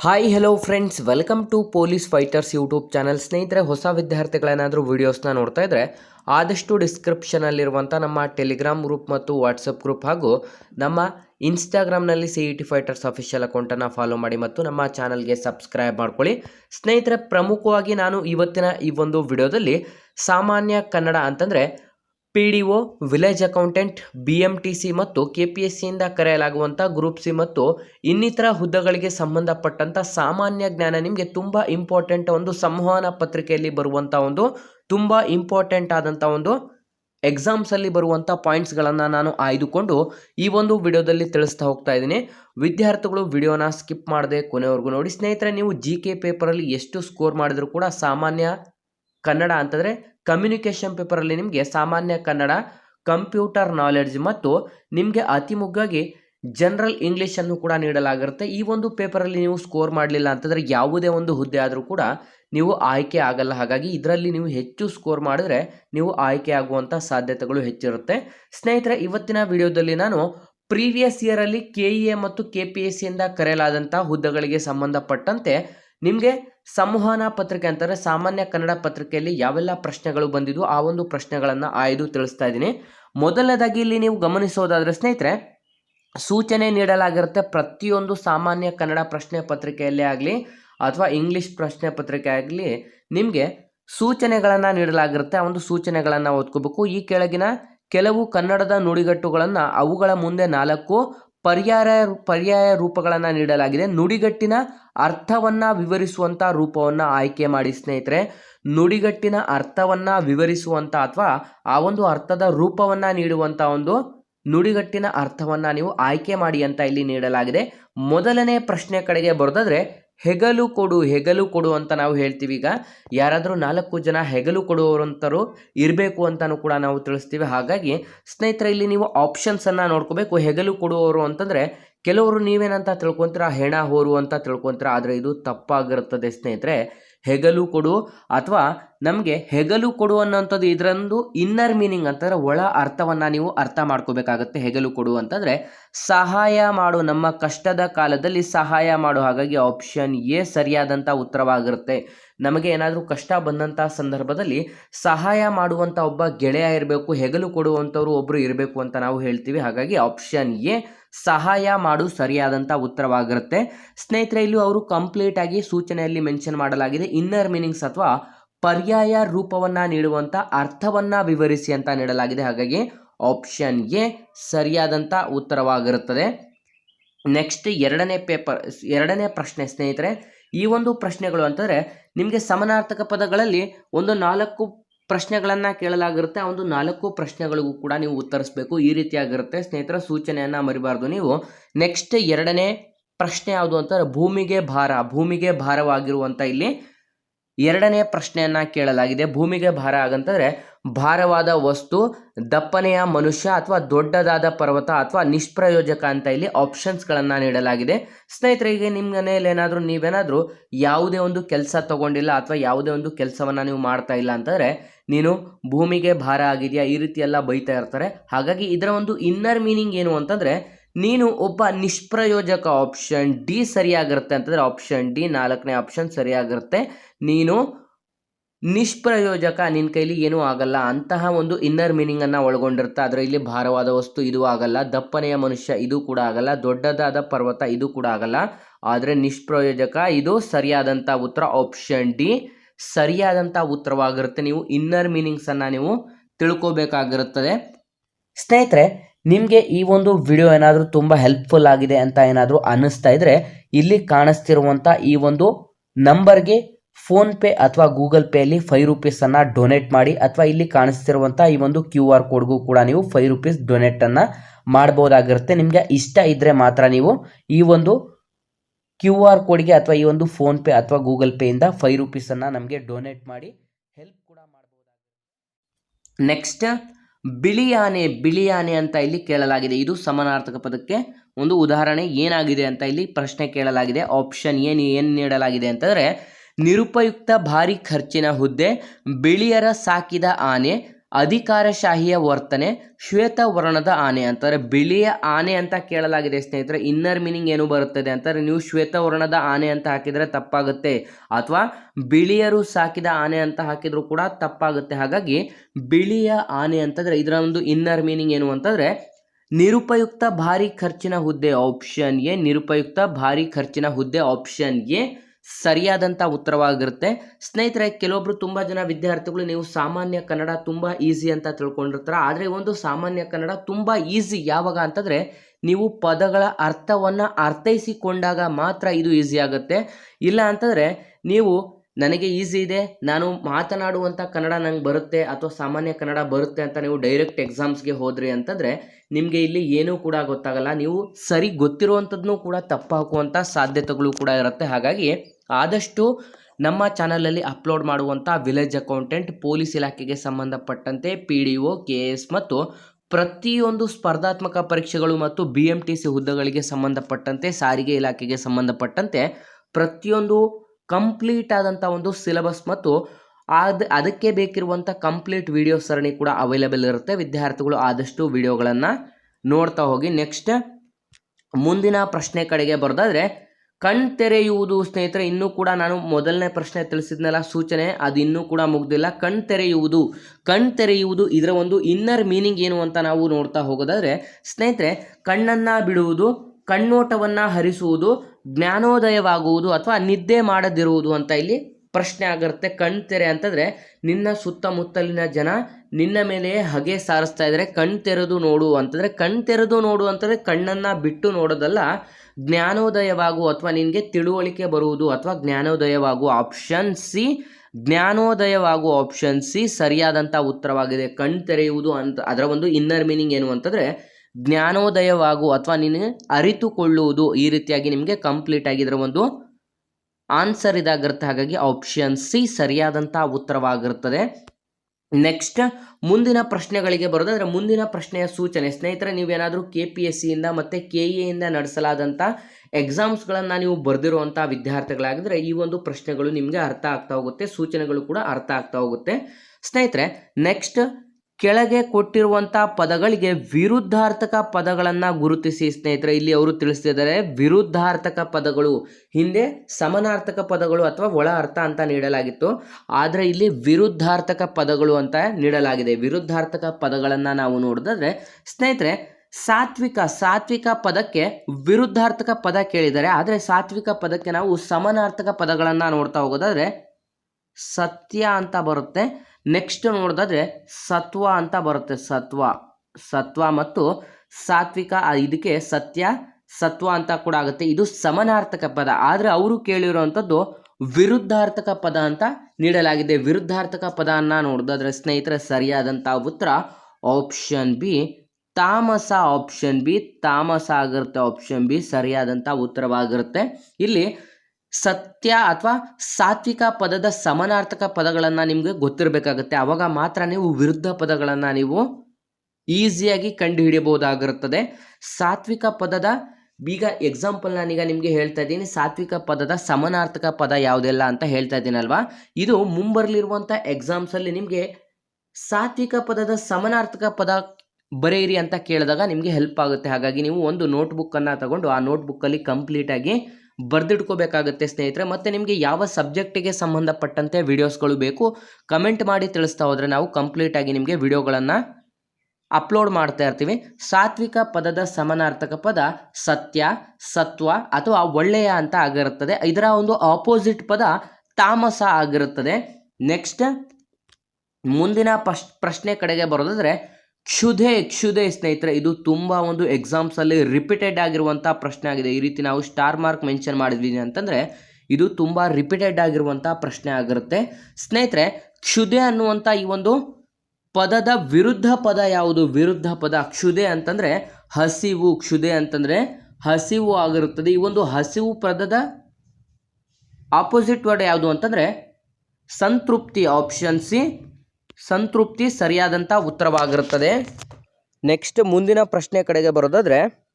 Hi hello friends welcome to police fighters YouTube channel ಸ್ನೇಹಿತರೆ, ಹೊಸ ವಿದ್ಯಾರ್ಥಿಗಳೇನಾದರೂ ವೀಡಿಯೋಸ್ನ ನೋಡ್ತಾ ಇದ್ದರೆ ಆದಷ್ಟು ಡಿಸ್ಕ್ರಿಪ್ಷನಲ್ಲಿರುವಂಥ ನಮ್ಮ ಟೆಲಿಗ್ರಾಮ್ ಗ್ರೂಪ್ ಮತ್ತು ವಾಟ್ಸಪ್ ಗ್ರೂಪ್ ಹಾಗೂ ನಮ್ಮ ಇನ್ಸ್ಟಾಗ್ರಾಮ್ನಲ್ಲಿ C E T fighters official ಅಕೌಂಟನ್ನು ಫಾಲೋ ಮಾಡಿ ಮತ್ತು ನಮ್ಮ ಚಾನಲ್ಗೆ ಸಬ್ಸ್ಕ್ರೈಬ್ ಮಾಡ್ಕೊಳ್ಳಿ. ಸ್ನೇಹಿತರೆ, ಪ್ರಮುಖವಾಗಿ ನಾನು ಇವತ್ತಿನ ಈ ಒಂದು ವಿಡಿಯೋದಲ್ಲಿ ಸಾಮಾನ್ಯ ಕನ್ನಡ ಅಂತಂದರೆ P D O village accountant B M T C ಮತ್ತು ಕೆ ಪಿ ಎಸ್ ಸಿಯಿಂದ ಕರೆಯಲಾಗುವಂಥ ಗ್ರೂಪ್ ಸಿ ಮತ್ತು ಇನ್ನಿತರ ಹುದ್ದೆಗಳಿಗೆ ಸಂಬಂಧಪಟ್ಟಂಥ ಸಾಮಾನ್ಯ ಜ್ಞಾನ ನಿಮಗೆ ತುಂಬ ಇಂಪಾರ್ಟೆಂಟ್ ಒಂದು ಸಂವಹನ ಪತ್ರಿಕೆಯಲ್ಲಿ ಬರುವಂಥ ಒಂದು, ತುಂಬ ಇಂಪಾರ್ಟೆಂಟ್ ಆದಂಥ ಒಂದು ಎಕ್ಸಾಮ್ಸಲ್ಲಿ ಬರುವಂಥ ಪಾಯಿಂಟ್ಸ್ಗಳನ್ನು ನಾನು ಆಯ್ದುಕೊಂಡು ಈ ಒಂದು ವಿಡಿಯೋದಲ್ಲಿ ತಿಳಿಸ್ತಾ ಹೋಗ್ತಾ ಇದ್ದೀನಿ. ವಿದ್ಯಾರ್ಥಿಗಳು ವಿಡಿಯೋನ ಸ್ಕಿಪ್ ಮಾಡದೆ ಕೊನೆವರೆಗೂ ನೋಡಿ. ಸ್ನೇಹಿತರೆ, ನೀವು ಜಿ ಕೆ ಪೇಪರಲ್ಲಿ ಎಷ್ಟು ಸ್ಕೋರ್ ಮಾಡಿದರೂ ಕೂಡ ಸಾಮಾನ್ಯ ಕನ್ನಡ ಅಂತಂದರೆ ಕಮ್ಯುನಿಕೇಷನ್ ಪೇಪರಲ್ಲಿ ನಿಮಗೆ ಸಾಮಾನ್ಯ ಕನ್ನಡ ಕಂಪ್ಯೂಟರ್ ನಾಲೆಡ್ಜ್ ಮತ್ತು ನಿಮಗೆ ಅತಿ ಮುಗ್ಗಾಗಿ ಜನರಲ್ ಇಂಗ್ಲೀಷನ್ನು ಕೂಡ ನೀಡಲಾಗಿರುತ್ತೆ. ಈ ಒಂದು ಪೇಪರಲ್ಲಿ ನೀವು ಸ್ಕೋರ್ ಮಾಡಲಿಲ್ಲ ಅಂತಂದರೆ ಯಾವುದೇ ಒಂದು ಹುದ್ದೆ ಆದರೂ ಕೂಡ ನೀವು ಆಯ್ಕೆ ಆಗಲ್ಲ. ಹಾಗಾಗಿ ಇದರಲ್ಲಿ ನೀವು ಹೆಚ್ಚು ಸ್ಕೋರ್ ಮಾಡಿದ್ರೆ ನೀವು ಆಯ್ಕೆ ಆಗುವಂಥ ಸಾಧ್ಯತೆಗಳು ಹೆಚ್ಚಿರುತ್ತೆ. ಸ್ನೇಹಿತರೆ, ಇವತ್ತಿನ ವಿಡಿಯೋದಲ್ಲಿ ನಾನು ಪ್ರೀವಿಯಸ್ ಇಯರಲ್ಲಿ ಕೆ ಇ ಎ ಮತ್ತು ಕೆ ಪಿ ಎಸ್ ಸಿಯಿಂದ ಕರೆಯಲಾದಂಥ ಹುದ್ದೆಗಳಿಗೆ ಸಂಬಂಧಪಟ್ಟಂತೆ ನಿಮಗೆ ಸಂವಹನ ಪತ್ರಿಕೆ ಅಂತಾರೆ, ಸಾಮಾನ್ಯ ಕನ್ನಡ ಪತ್ರಿಕೆಯಲ್ಲಿ ಯಾವೆಲ್ಲ ಪ್ರಶ್ನೆಗಳು ಬಂದಿದ್ವು ಆ ಒಂದು ಪ್ರಶ್ನೆಗಳನ್ನು ಆಯ್ದು ತಿಳಿಸ್ತಾ ಇದ್ದೀನಿ. ಮೊದಲನೇದಾಗಿ ಇಲ್ಲಿ ನೀವು ಗಮನಿಸೋದಾದರೆ, ಸ್ನೇಹಿತರೆ, ಸೂಚನೆ ನೀಡಲಾಗಿರುತ್ತೆ ಪ್ರತಿಯೊಂದು ಸಾಮಾನ್ಯ ಕನ್ನಡ ಪ್ರಶ್ನೆ ಪತ್ರಿಕೆಯಲ್ಲೇ ಆಗಲಿ ಅಥವಾ ಇಂಗ್ಲೀಷ್ ಪ್ರಶ್ನೆ ಪತ್ರಿಕೆ ಆಗಲಿ. ನಿಮಗೆ ಸೂಚನೆಗಳನ್ನು ನೀಡಲಾಗಿರುತ್ತೆ, ಆ ಒಂದು ಸೂಚನೆಗಳನ್ನು ಓದ್ಕೋಬೇಕು. ಈ ಕೆಳಗಿನ ಕೆಲವು ಕನ್ನಡದ ನುಡಿಗಟ್ಟುಗಳನ್ನು ಅವುಗಳ ಮುಂದೆ ನಾಲ್ಕು ಪರ್ಯಾಯ ಪರ್ಯಾಯ ರೂಪಗಳನ್ನು ನೀಡಲಾಗಿದೆ. ನುಡಿಗಟ್ಟಿನ ಅರ್ಥವನ್ನು ವಿವರಿಸುವಂಥ ರೂಪವನ್ನು ಆಯ್ಕೆ ಮಾಡಿ ಸ್ನೇಹಿತರೆ. ನುಡಿಗಟ್ಟಿನ ಅರ್ಥವನ್ನು ವಿವರಿಸುವಂಥ ಅಥವಾ ಆ ಒಂದು ಅರ್ಥದ ರೂಪವನ್ನು ನೀಡುವಂಥ ಒಂದು ನುಡಿಗಟ್ಟಿನ ಅರ್ಥವನ್ನು ನೀವು ಆಯ್ಕೆ ಮಾಡಿ ಅಂತ ಇಲ್ಲಿ ನೀಡಲಾಗಿದೆ. ಮೊದಲನೇ ಪ್ರಶ್ನೆ ಕಡೆಗೆ ಬರೋದಾದ್ರೆ ಹೆಗಲು ಕೊಡು ಹೆಗಲು ಕೊಡು ಅಂತ ನಾವು ಹೇಳ್ತೀವಿ. ಈಗ ಯಾರಾದರೂ ನಾಲ್ಕು ಜನ ಹೆಗಲು ಕೊಡುವವರಂತರು ಇರಬೇಕು ಅಂತಲೂ ಕೂಡ ನಾವು ತಿಳಿಸ್ತೀವಿ. ಹಾಗಾಗಿ ಸ್ನೇಹಿತರೆ, ಇಲ್ಲಿ ನೀವು ಆಪ್ಷನ್ಸನ್ನು ನೋಡ್ಕೋಬೇಕು. ಹೆಗಲು ಕೊಡುವವರು ಅಂತಂದರೆ ಕೆಲವರು ನೀವೇನಂತ ತಿಳ್ಕೊತೀರ? ಹೆಣ, ಹೋರು ಅಂತ ತಿಳ್ಕೊತೀರ. ಆದರೆ ಇದು ತಪ್ಪಾಗಿರುತ್ತದೆ ಸ್ನೇಹಿತರೆ. ಹೆಗಲು ಕೊಡು ಅಥವಾ ನಮಗೆ ಹೆಗಲು ಕೊಡು ಅನ್ನೋಂಥದ್ದು ಇದರಂದು ಇನ್ನರ್ ಮೀನಿಂಗ್ ಅಂತಂದರೆ ಒಳ ಅರ್ಥವನ್ನು ನೀವು ಅರ್ಥ ಮಾಡ್ಕೋಬೇಕಾಗತ್ತೆ ಹೆಗಲು ಕೊಡು ಅಂತಂದರೆ, ಸಹಾಯ ಮಾಡು, ನಮ್ಮ ಕಷ್ಟದ ಕಾಲದಲ್ಲಿ ಸಹಾಯ ಮಾಡು, ಹಾಗಾಗಿ ಆಪ್ಷನ್ ಎ ಸರಿಯಾದಂಥ ಉತ್ತರವಾಗಿರುತ್ತೆ. ನಮಗೆ ಏನಾದರೂ ಕಷ್ಟ ಬಂದಂಥ ಸಂದರ್ಭದಲ್ಲಿ ಸಹಾಯ ಮಾಡುವಂಥ ಒಬ್ಬ ಗೆಳೆಯ ಇರಬೇಕು, ಹೆಗಲು ಕೊಡುವಂಥವ್ರು ಒಬ್ಬರು ಇರಬೇಕು ಅಂತ ನಾವು ಹೇಳ್ತೀವಿ, ಹಾಗಾಗಿ ಆಪ್ಷನ್ ಎ ಸಹಾಯ ಮಾಡು ಸರಿಯಾದಂಥ ಉತ್ತರವಾಗಿರುತ್ತೆ. ಸ್ನೇಹಿತರೆ, ಇಲ್ಲಿ ಅವರು ಕಂಪ್ಲೀಟ್ ಆಗಿ ಸೂಚನೆಯಲ್ಲಿ ಮೆನ್ಷನ್ ಮಾಡಲಾಗಿದೆ. ಇನ್ನರ್ ಮೀನಿಂಗ್ಸ್ ಅಥವಾ ಪರ್ಯಾಯ ರೂಪವನ್ನು ನೀಡುವಂಥ ಅರ್ಥವನ್ನು ವಿವರಿಸಿ ಅಂತ ನೀಡಲಾಗಿದೆ. ಹಾಗಾಗಿ ಆಪ್ಷನ್ ಎ ಸರಿಯಾದಂಥ ಉತ್ತರವಾಗಿರುತ್ತದೆ. ನೆಕ್ಸ್ಟ್ ಎರಡನೇ ಪೇಪರ್ ಎರಡನೇ ಪ್ರಶ್ನೆ ಸ್ನೇಹಿತರೆ, ಈ ಒಂದು ಪ್ರಶ್ನೆಗಳು ಅಂತಂದರೆ ನಿಮಗೆ ಸಮನಾರ್ಥಕ ಪದಗಳಲ್ಲಿ ಒಂದು ನಾಲ್ಕು ಪ್ರಶ್ನೆಗಳನ್ನು ಕೇಳಲಾಗಿರುತ್ತೆ. ಆ ಒಂದು ನಾಲ್ಕು ಪ್ರಶ್ನೆಗಳಿಗೂ ಕೂಡ ನೀವು ಉತ್ತರಿಸಬೇಕು. ಈ ರೀತಿಯಾಗಿರುತ್ತೆ. ಸ್ನೇಹಿತರ, ಸೂಚನೆಯನ್ನು ಮರಿಬಾರ್ದು ನೀವು. ನೆಕ್ಸ್ಟ್ ಎರಡನೇ ಪ್ರಶ್ನೆ ಯಾವುದು ಅಂತಂದ್ರೆ ಭೂಮಿಗೆ ಭಾರ. ಭೂಮಿಗೆ ಭಾರವಾಗಿರುವಂಥ ಇಲ್ಲಿ ಎರಡನೇ ಪ್ರಶ್ನೆಯನ್ನು ಕೇಳಲಾಗಿದೆ. ಭೂಮಿಗೆ ಭಾರ ಆಗಂತಂದರೆ ಭಾರವಾದ ವಸ್ತು, ದಪ್ಪನೆಯ ಮನುಷ್ಯ ಅಥವಾ ದೊಡ್ಡದಾದ ಪರ್ವತ ಅಥವಾ ನಿಷ್ಪ್ರಯೋಜಕ ಅಂತ ಇಲ್ಲಿ ಆಪ್ಷನ್ಸ್ಗಳನ್ನು ನೀಡಲಾಗಿದೆ. ಸ್ನೇಹಿತರೆ ಈಗ ನಿಮ್ಮ ಮನೆಯಲ್ಲಿ ಏನಾದರೂ ನೀವೇನಾದರೂ ಯಾವುದೇ ಒಂದು ಕೆಲಸ ತಗೊಂಡಿಲ್ಲ ಅಥವಾ ಯಾವುದೇ ಒಂದು ಕೆಲಸವನ್ನು ನೀವು ಮಾಡ್ತಾ ಇಲ್ಲ ಅಂತಂದರೆ ನೀನು ಭೂಮಿಗೆ ಭಾರ ಆಗಿದೆಯಾ, ಈ ರೀತಿ ಎಲ್ಲ ಬೈತಾ ಇರ್ತಾರೆ. ಹಾಗಾಗಿ ಇದರ ಒಂದು ಇನ್ನರ್ ಮೀನಿಂಗ್ ಏನು ಅಂತಂದರೆ ನೀನು ಒಬ್ಬ ನಿಷ್ಪ್ರಯೋಜಕ ಆಪ್ಷನ್ ಡಿ ಸರಿಯಾಗಿರುತ್ತೆ ಅಂತಂದರೆ ಆಪ್ಷನ್ ಡಿ ನಾಲ್ಕನೇ ಆಪ್ಷನ್ ಸರಿಯಾಗಿರುತ್ತೆ. ನೀನು ನಿಷ್ಪ್ರಯೋಜಕ ನಿನ್ನ ಕೈಲಿ ಏನೂ ಆಗಲ್ಲ. ಅಂತಹ ಒಂದು ಇನ್ನರ್ ಮೀನಿಂಗನ್ನು ಒಳಗೊಂಡಿರುತ್ತೆ. ಆದರೆ ಇಲ್ಲಿ ಭಾರವಾದ ವಸ್ತು ಇದು ಆಗಲ್ಲ. ದಪ್ಪನೆಯ ಮನುಷ್ಯ ಇದು ಕೂಡ ಆಗಲ್ಲ. ದೊಡ್ಡದಾದ ಪರ್ವತ ಇದು ಕೂಡ ಆಗಲ್ಲ. ಆದರೆ ನಿಷ್ಪ್ರಯೋಜಕ ಇದು ಸರಿಯಾದಂಥ ಉತ್ತರ ಆಪ್ಷನ್ ಡಿ ಸರಿಯಾದಂಥ ಉತ್ತರವಾಗಿರುತ್ತೆ. ನೀವು ಇನ್ನರ್ ಮೀನಿಂಗ್ಸನ್ನು ನೀವು ತಿಳ್ಕೋಬೇಕಾಗಿರುತ್ತದೆ. ಸ್ನೇಹಿತರೆ, ನಿಮಗೆ ಈ ಒಂದು ವಿಡಿಯೋ ಏನಾದರೂ ತುಂಬ ಹೆಲ್ಪ್ಫುಲ್ ಆಗಿದೆ ಅಂತ ಏನಾದರೂ ಅನ್ನಿಸ್ತಾ ಇದ್ರೆ ಇಲ್ಲಿ ಕಾಣಿಸ್ತಿರುವಂಥ ಈ ಒಂದು ನಂಬರ್ಗೆ ಫೋನ್ಪೇ ಅಥವಾ ಗೂಗಲ್ ಪೇಯಲ್ಲಿ ಫೈವ್ ರುಪೀಸನ್ನು ಡೊನೇಟ್ ಮಾಡಿ ಅಥವಾ ಇಲ್ಲಿ ಕಾಣಿಸ್ತಿರುವಂಥ ಈ ಒಂದು ಕ್ಯೂ ಆರ್ ಕೋಡ್ಗೂ ಕೂಡ ನೀವು ಫೈವ್ ರುಪೀಸ್ ಡೊನೇಟನ್ನು ಮಾಡಬಹುದಾಗಿರುತ್ತೆ. ನಿಮಗೆ ಇಷ್ಟ ಇದ್ದರೆ ಮಾತ್ರ ನೀವು ಈ ಒಂದು ಕ್ಯೂ ಆರ್ ಕೋಡ್ಗೆ ಅಥವಾ ಈ ಒಂದು ಫೋನ್ಪೇ ಅಥವಾ ಗೂಗಲ್ ಪೇಯಿಂದ ಫೈವ್ ರುಪೀಸನ್ನು ನಮಗೆ ಡೊನೇಟ್ ಮಾಡಿ ಹೆಲ್ಪ್ ಕೂಡ ಮಾಡಬಹುದಾಗಿದೆ ನೆಕ್ಸ್ಟ್ ಬಿಳಿ ಆನೆ ಬಿಳಿ ಆನೆ ಅಂತ ಇಲ್ಲಿ ಕೇಳಲಾಗಿದೆ. ಇದು ಸಮಾನಾರ್ಥಕ ಪದಕ್ಕೆ ಒಂದು ಉದಾಹರಣೆ ಏನಾಗಿದೆ ಅಂತ ಇಲ್ಲಿ ಪ್ರಶ್ನೆ ಕೇಳಲಾಗಿದೆ. ಆಪ್ಷನ್ ಏನು ಏನು ನೀಡಲಾಗಿದೆ ಅಂತಂದರೆ ನಿರುಪಯುಕ್ತ ಭಾರಿ ಖರ್ಚಿನ ಹುದ್ದೆ, ಬಿಳಿಯರ ಸಾಕಿದ ಆನೆ, ಅಧಿಕಾರಶಾಹಿಯ ವರ್ತನೆ, ಶ್ವೇತ ವರ್ಣದ ಆನೆ ಅಂತಾರೆ. ಬಿಳಿಯ ಆನೆ ಅಂತ ಕೇಳಲಾಗಿದೆ ಸ್ನೇಹಿತರೆ. ಇನ್ನರ್ ಮೀನಿಂಗ್ ಏನು ಬರುತ್ತದೆ ಅಂತಾರೆ? ನೀವು ಶ್ವೇತ ವರ್ಣದ ಆನೆ ಅಂತ ಹಾಕಿದರೆ ತಪ್ಪಾಗುತ್ತೆ. ಅಥವಾ ಬಿಳಿಯರು ಸಾಕಿದ ಆನೆ ಅಂತ ಹಾಕಿದರೂ ಕೂಡ ತಪ್ಪಾಗುತ್ತೆ. ಹಾಗಾಗಿ ಬಿಳಿಯ ಆನೆ ಅಂತಂದರೆ ಇದರ ಒಂದು ಇನ್ನರ್ ಮೀನಿಂಗ್ ಏನು ಅಂತಂದರೆ ನಿರುಪಯುಕ್ತ ಭಾರಿ ಖರ್ಚಿನ ಹುದ್ದೆ ಆಪ್ಷನ್ ಎ, ನಿರುಪಯುಕ್ತ ಭಾರಿ ಖರ್ಚಿನ ಹುದ್ದೆ ಆಪ್ಷನ್ ಎ ಸರಿಯಾದಂಥ ಉತ್ತರವಾಗಿರುತ್ತೆ. ಸ್ನೇಹಿತರೆ, ಕೆಲವೊಬ್ರು ತುಂಬ ಜನ ವಿದ್ಯಾರ್ಥಿಗಳು, ನೀವು ಸಾಮಾನ್ಯ ಕನ್ನಡ ತುಂಬ ಈಸಿ ಅಂತ ತಿಳ್ಕೊಂಡಿರ್ತಾರೆ. ಆದರೆ ಒಂದು ಸಾಮಾನ್ಯ ಕನ್ನಡ ತುಂಬ ಈಸಿ ಯಾವಾಗ ಅಂತಂದರೆ, ನೀವು ಪದಗಳ ಅರ್ಥವನ್ನು ಅರ್ಥೈಸಿಕೊಂಡಾಗ ಮಾತ್ರ ಇದು ಈಸಿ ಆಗುತ್ತೆ. ಇಲ್ಲ ಅಂತಂದರೆ, ನೀವು ನನಗೆ ಈಸಿ ಇದೆ, ನಾನು ಮಾತನಾಡುವಂಥ ಕನ್ನಡ ನಂಗೆ ಬರುತ್ತೆ ಅಥವಾ ಸಾಮಾನ್ಯ ಕನ್ನಡ ಬರುತ್ತೆ ಅಂತ ನೀವು ಡೈರೆಕ್ಟ್ ಎಕ್ಸಾಮ್ಸ್ಗೆ ಹೋದ್ರಿ ಅಂತಂದರೆ, ನಿಮಗೆ ಇಲ್ಲಿ ಏನೂ ಕೂಡ ಗೊತ್ತಾಗಲ್ಲ. ನೀವು ಸರಿ ಗೊತ್ತಿರುವಂಥದ್ದನ್ನು ಕೂಡ ತಪ್ಪು ಹಾಕುವಂಥ ಸಾಧ್ಯತೆಗಳು ಕೂಡ ಇರುತ್ತೆ. ಹಾಗಾಗಿ ಆದಷ್ಟು ನಮ್ಮ ಚಾನಲಲ್ಲಿ ಅಪ್ಲೋಡ್ ಮಾಡುವಂಥ ವಿಲೇಜ್ ಅಕೌಂಟೆಂಟ್, ಪೊಲೀಸ್ ಇಲಾಖೆಗೆ ಸಂಬಂಧಪಟ್ಟಂತೆ P D O, K S ಮತ್ತು ಪ್ರತಿಯೊಂದು ಸ್ಪರ್ಧಾತ್ಮಕ ಪರೀಕ್ಷೆಗಳು ಮತ್ತು ಬಿ ಎಂ ಟಿ ಸಿ ಹುದ್ದೆಗಳಿಗೆ ಸಂಬಂಧಪಟ್ಟಂತೆ, ಸಾರಿಗೆ ಇಲಾಖೆಗೆ ಸಂಬಂಧಪಟ್ಟಂತೆ ಪ್ರತಿಯೊಂದು ಕಂಪ್ಲೀಟ್ ಆದಂಥ ಒಂದು ಸಿಲೆಬಸ್ ಮತ್ತು ಅದು ಅದಕ್ಕೆ ಬೇಕಿರುವಂಥ ಕಂಪ್ಲೀಟ್ ವಿಡಿಯೋ ಸರಣಿ ಕೂಡ ಅವೈಲೇಬಲ್ ಇರುತ್ತೆ. ವಿದ್ಯಾರ್ಥಿಗಳು ಆದಷ್ಟು ವಿಡಿಯೋಗಳನ್ನು ನೋಡ್ತಾ ಹೋಗಿ. ನೆಕ್ಸ್ಟ್, ಮುಂದಿನ ಪ್ರಶ್ನೆ ಕಡೆಗೆ ಬರೋದಾದ್ರೆ ಕಣ್ ತೆರೆಯುವುದು ಸ್ನೇಹಿತರೆ, ಇನ್ನೂ ಕೂಡ ನಾನು ಮೊದಲನೇ ಪ್ರಶ್ನೆ ತಿಳಿಸಿದ್ನಲ್ಲ, ಸೂಚನೆ, ಅದು ಇನ್ನೂ ಕೂಡ ಮುಗ್ದಿಲ್ಲ. ಕಣ್ ತೆರೆಯುವುದು. ಕಣ್ ತೆರೆಯುವುದು ಇದರ ಒಂದು ಇನ್ನರ್ ಮೀನಿಂಗ್ ಏನು ಅಂತ ನಾವು ನೋಡ್ತಾ ಹೋಗೋದಾದ್ರೆ, ಸ್ನೇಹಿತರೆ, ಕಣ್ಣನ್ನು ಬಿಡುವುದು, ಕಣ್ಣೋಟವನ್ನು ಹರಿಸುವುದು, ಜ್ಞಾನೋದಯವಾಗುವುದು ಅಥವಾ ನಿದ್ದೆ ಮಾಡದಿರುವುದು ಅಂತ ಇಲ್ಲಿ ಪ್ರಶ್ನೆ ಆಗಿರುತ್ತೆ ಕಣ್ ತೆರೆ ಅಂತಂದರೆ, ನಿನ್ನ ಸುತ್ತಮುತ್ತಲಿನ ಜನ ನಿನ್ನ ಮೇಲೆ ಹಗೆ ಸಾರಿಸ್ತಾ ಇದ್ದಾರೆ ಕಣ್ ತೆರೆದು ನೋಡು ಅಂತಂದರೆ ಕಣ್ ತೆರೆದು ನೋಡು ಅಂತಂದರೆ ಕಣ್ಣನ್ನು ಬಿಟ್ಟು ನೋಡೋದಲ್ಲ, ಜ್ಞಾನೋದಯವಾಗು ಅಥವಾ ನಿನಗೆ ತಿಳುವಳಿಕೆ ಬರುವುದು ಅಥವಾ ಜ್ಞಾನೋದಯವಾಗು. ಆಪ್ಷನ್ ಸಿ ಜ್ಞಾನೋದಯವಾಗುವ ಆಪ್ಷನ್ ಸಿ ಸರಿಯಾದಂಥ ಉತ್ತರವಾಗಿದೆ. ಕಣ್ ತೆರೆಯುವುದು ಅಂತ, ಅದರ ಒಂದು ಇನ್ನರ್ ಮೀನಿಂಗ್ ಏನು ಅಂತಂದರೆ ಜ್ಞಾನೋದಯವಾಗು ಅಥವಾ ನಿನಗೆ ಅರಿತುಕೊಳ್ಳುವುದು. ಈ ರೀತಿಯಾಗಿ ನಿಮಗೆ ಕಂಪ್ಲೀಟ್ ಆಗಿದ್ರೆ ಒಂದು ಆನ್ಸರ್ ಇದಾಗಿರುತ್ತೆ. ಹಾಗಾಗಿ ಆಪ್ಷನ್ ಸಿ ಸರಿಯಾದಂಥ ಉತ್ತರವಾಗಿರುತ್ತದೆ ನೆಕ್ಸ್ಟ್ ಮುಂದಿನ ಪ್ರಶ್ನೆಗಳಿಗೆ ಬರೋದಾದ್ರೆ ಮುಂದಿನ ಪ್ರಶ್ನೆಯ ಸೂಚನೆ. ಸ್ನೇಹಿತರೆ, ನೀವೇನಾದರೂ ಕೆ ಪಿ ಎಸ್ ಸಿಯಿಂದ ಮತ್ತು ಕೆ ಎಯಿಂದ ನಡೆಸಲಾದಂಥ ಎಕ್ಸಾಮ್ಸ್ಗಳನ್ನು ನೀವು ಬರೆದಿರುವಂಥ ವಿದ್ಯಾರ್ಥಿಗಳಾಗಿದ್ದರೆ ಈ ಒಂದು ಪ್ರಶ್ನೆಗಳು ನಿಮಗೆ ಅರ್ಥ ಆಗ್ತಾ ಹೋಗುತ್ತೆ, ಸೂಚನೆಗಳು ಕೂಡ ಅರ್ಥ ಆಗ್ತಾ ಹೋಗುತ್ತೆ. ಸ್ನೇಹಿತರೆ ನೆಕ್ಸ್ಟ್ ಕೆಳಗೆ ಕೊಟ್ಟಿರುವಂಥ ಪದಗಳಿಗೆ ವಿರುದ್ಧಾರ್ಥಕ ಪದಗಳನ್ನು ಗುರುತಿಸಿ ಸ್ನೇಹಿತರೆ, ಇಲ್ಲಿ ಅವರು ತಿಳಿಸ್ತಿದ್ದಾರೆ, ವಿರುದ್ಧಾರ್ಥಕ ಪದಗಳು, ಹಿಂದೆ ಸಮನಾರ್ಥಕ ಪದಗಳು ಅಥವಾ ಒಳ ಅರ್ಥ ಅಂತ ನೀಡಲಾಗಿತ್ತು. ಆದರೆ ಇಲ್ಲಿ ವಿರುದ್ಧಾರ್ಥಕ ಪದಗಳು ಅಂತ ನೀಡಲಾಗಿದೆ. ವಿರುದ್ಧಾರ್ಥಕ ಪದಗಳನ್ನು ನಾವು ನೋಡಿದ್ರೆ ಸ್ನೇಹಿತರೆ, ಸಾತ್ವಿಕ ಸಾತ್ವಿಕ ಪದಕ್ಕೆ ವಿರುದ್ಧಾರ್ಥಕ ಪದ ಕೇಳಿದ್ದಾರೆ. ಆದರೆ ಸಾತ್ವಿಕ ಪದಕ್ಕೆ ನಾವು ಸಮನಾರ್ಥಕ ಪದಗಳನ್ನು ನೋಡ್ತಾ ಹೋಗೋದಾದ್ರೆ, ಸತ್ಯ ಅಂತ ಬರುತ್ತೆ. ನೆಕ್ಸ್ಟ್ ನೋಡೋದಾದ್ರೆ ಸತ್ವ ಅಂತ ಬರುತ್ತೆ, ಸತ್ವ. ಸತ್ವ ಮತ್ತು ಸಾತ್ವಿಕ ಇದಕ್ಕೆ ಸತ್ಯ, ಸತ್ವ ಅಂತ ಕೂಡ ಆಗುತ್ತೆ. ಇದು ಸಮನಾರ್ಥಕ ಪದ. ಆದರೆ ಅವರು ಕೇಳಿರುವಂಥದ್ದು ವಿರುದ್ಧಾರ್ಥಕ ಪದ ಅಂತ ನೀಡಲಾಗಿದೆ. ವಿರುದ್ಧಾರ್ಥಕ ಪದವನ್ನು ನೋಡೋದಾದ್ರೆ ಸ್ನೇಹಿತರೆ, ಸರಿಯಾದಂಥ ಉತ್ತರ ಆಪ್ಷನ್ ಬಿ ತಾಮಸ ಆಪ್ಷನ್ ಬಿ ತಾಮಸ ಆಗಿರುತ್ತೆ ಆಪ್ಷನ್ ಬಿ ಸರಿಯಾದಂಥ ಉತ್ತರವಾಗಿರುತ್ತೆ. ಇಲ್ಲಿ ಸತ್ಯ ಅಥವಾ ಸಾತ್ವಿಕ ಪದದ ಸಮನಾರ್ಥಕ ಪದಗಳನ್ನು ನಿಮಗೆ ಗೊತ್ತಿರಬೇಕಾಗುತ್ತೆ. ಆವಾಗ ಮಾತ್ರ ನೀವು ವಿರುದ್ಧ ಪದಗಳನ್ನು ನೀವು ಈಸಿಯಾಗಿ ಕಂಡುಹಿಡಿಯಬಹುದಾಗಿರುತ್ತದೆ. ಸಾತ್ವಿಕ ಪದದ, ಈಗ ಎಕ್ಸಾಂಪಲ್ ನಾನೀಗ ನಿಮಗೆ ಹೇಳ್ತಾ ಇದ್ದೀನಿ. ಸಾತ್ವಿಕ ಪದದ ಸಮನಾರ್ಥಕ ಪದ ಯಾವುದೆಲ್ಲ ಅಂತ ಹೇಳ್ತಾ ಇದ್ದೀನಲ್ವಾ? ಇದು ಮುಂಬರಲಿರುವಂಥ ಎಕ್ಸಾಮ್ಸಲ್ಲಿ ನಿಮಗೆ ಸಾತ್ವಿಕ ಪದದ ಸಮನಾರ್ಥಕ ಪದ ಬರೆಯಿರಿ ಅಂತ ಕೇಳಿದಾಗ ನಿಮಗೆ ಹೆಲ್ಪ್ ಆಗುತ್ತೆ. ಹಾಗಾಗಿ ನೀವು ಒಂದು ನೋಟ್ಬುಕ್ಕನ್ನು ತಗೊಂಡು ಆ ನೋಟ್ಬುಕ್ಕಲ್ಲಿ ಕಂಪ್ಲೀಟಾಗಿ ಬರೆದಿಟ್ಕೋಬೇಕಾಗುತ್ತೆ ಸ್ನೇಹಿತರೆ. ಮತ್ತು ನಿಮಗೆ ಯಾವ ಸಬ್ಜೆಕ್ಟಿಗೆ ಸಂಬಂಧಪಟ್ಟಂತೆ ವಿಡಿಯೋಸ್ಗಳು ಬೇಕು ಕಮೆಂಟ್ ಮಾಡಿ ತಿಳಿಸ್ತಾ ಹೋದರೆ ನಾವು ಕಂಪ್ಲೀಟಾಗಿ ನಿಮಗೆ ವಿಡಿಯೋಗಳನ್ನು ಅಪ್ಲೋಡ್ ಮಾಡ್ತಾ ಇರ್ತೀವಿ. ಸಾತ್ವಿಕ ಪದದ ಸಮನಾರ್ಥಕ ಪದ ಸತ್ಯ, ಸತ್ವ ಅಥವಾ ಒಳ್ಳೆಯ ಅಂತ ಆಗಿರುತ್ತದೆ. ಇದರ ಒಂದು ಆಪೋಸಿಟ್ ಪದ ತಾಮಸ ಆಗಿರುತ್ತದೆ. ನೆಕ್ಸ್ಟ್ ಮುಂದಿನ ಪಶ್ ಪ್ರಶ್ನೆ ಕಡೆಗೆ ಬರೋದಾದ್ರೆ ಕ್ಷುಧೆ ಕ್ಷುದೆ ಸ್ನೇಹಿತರೆ, ಇದು ತುಂಬ ಒಂದು ಎಕ್ಸಾಮ್ಸಲ್ಲಿ ರಿಪೀಟೆಡ್ ಆಗಿರುವಂಥ ಪ್ರಶ್ನೆ ಆಗಿದೆ. ಈ ರೀತಿ ನಾವು ಸ್ಟಾರ್ ಮಾರ್ಕ್ ಮೆನ್ಷನ್ ಮಾಡಿದ್ವಿ ಅಂತಂದರೆ, ಇದು ತುಂಬ ರಿಪೀಟೆಡ್ ಆಗಿರುವಂಥ ಪ್ರಶ್ನೆ ಆಗಿರುತ್ತೆ. ಸ್ನೇಹಿತರೆ ಕ್ಷುದೆ ಅನ್ನುವಂಥ ಈ ಒಂದು ಪದದ ವಿರುದ್ಧ ಪದ ಯಾವುದು? ವಿರುದ್ಧ ಪದ. ಕ್ಷುದೆ ಅಂತಂದರೆ ಹಸಿವು. ಕ್ಷುದೆ ಅಂತಂದರೆ ಹಸಿವು ಆಗಿರುತ್ತದೆ. ಈ ಒಂದು ಹಸಿವು ಪದದ ಆಪೋಸಿಟ್ ವರ್ಡ್ ಯಾವುದು ಅಂತಂದರೆ, ಸಂತೃಪ್ತಿ ಆಪ್ಷನ್ ಸಿ ಸಂತೃಪ್ತಿ ಸರಿಯಾದಂಥ ಉತ್ತರವಾಗಿರುತ್ತದೆ. ನೆಕ್ಸ್ಟ್ ಮುಂದಿನ ಪ್ರಶ್ನೆ ಕಡೆಗೆ ಬರೋದಾದರೆ,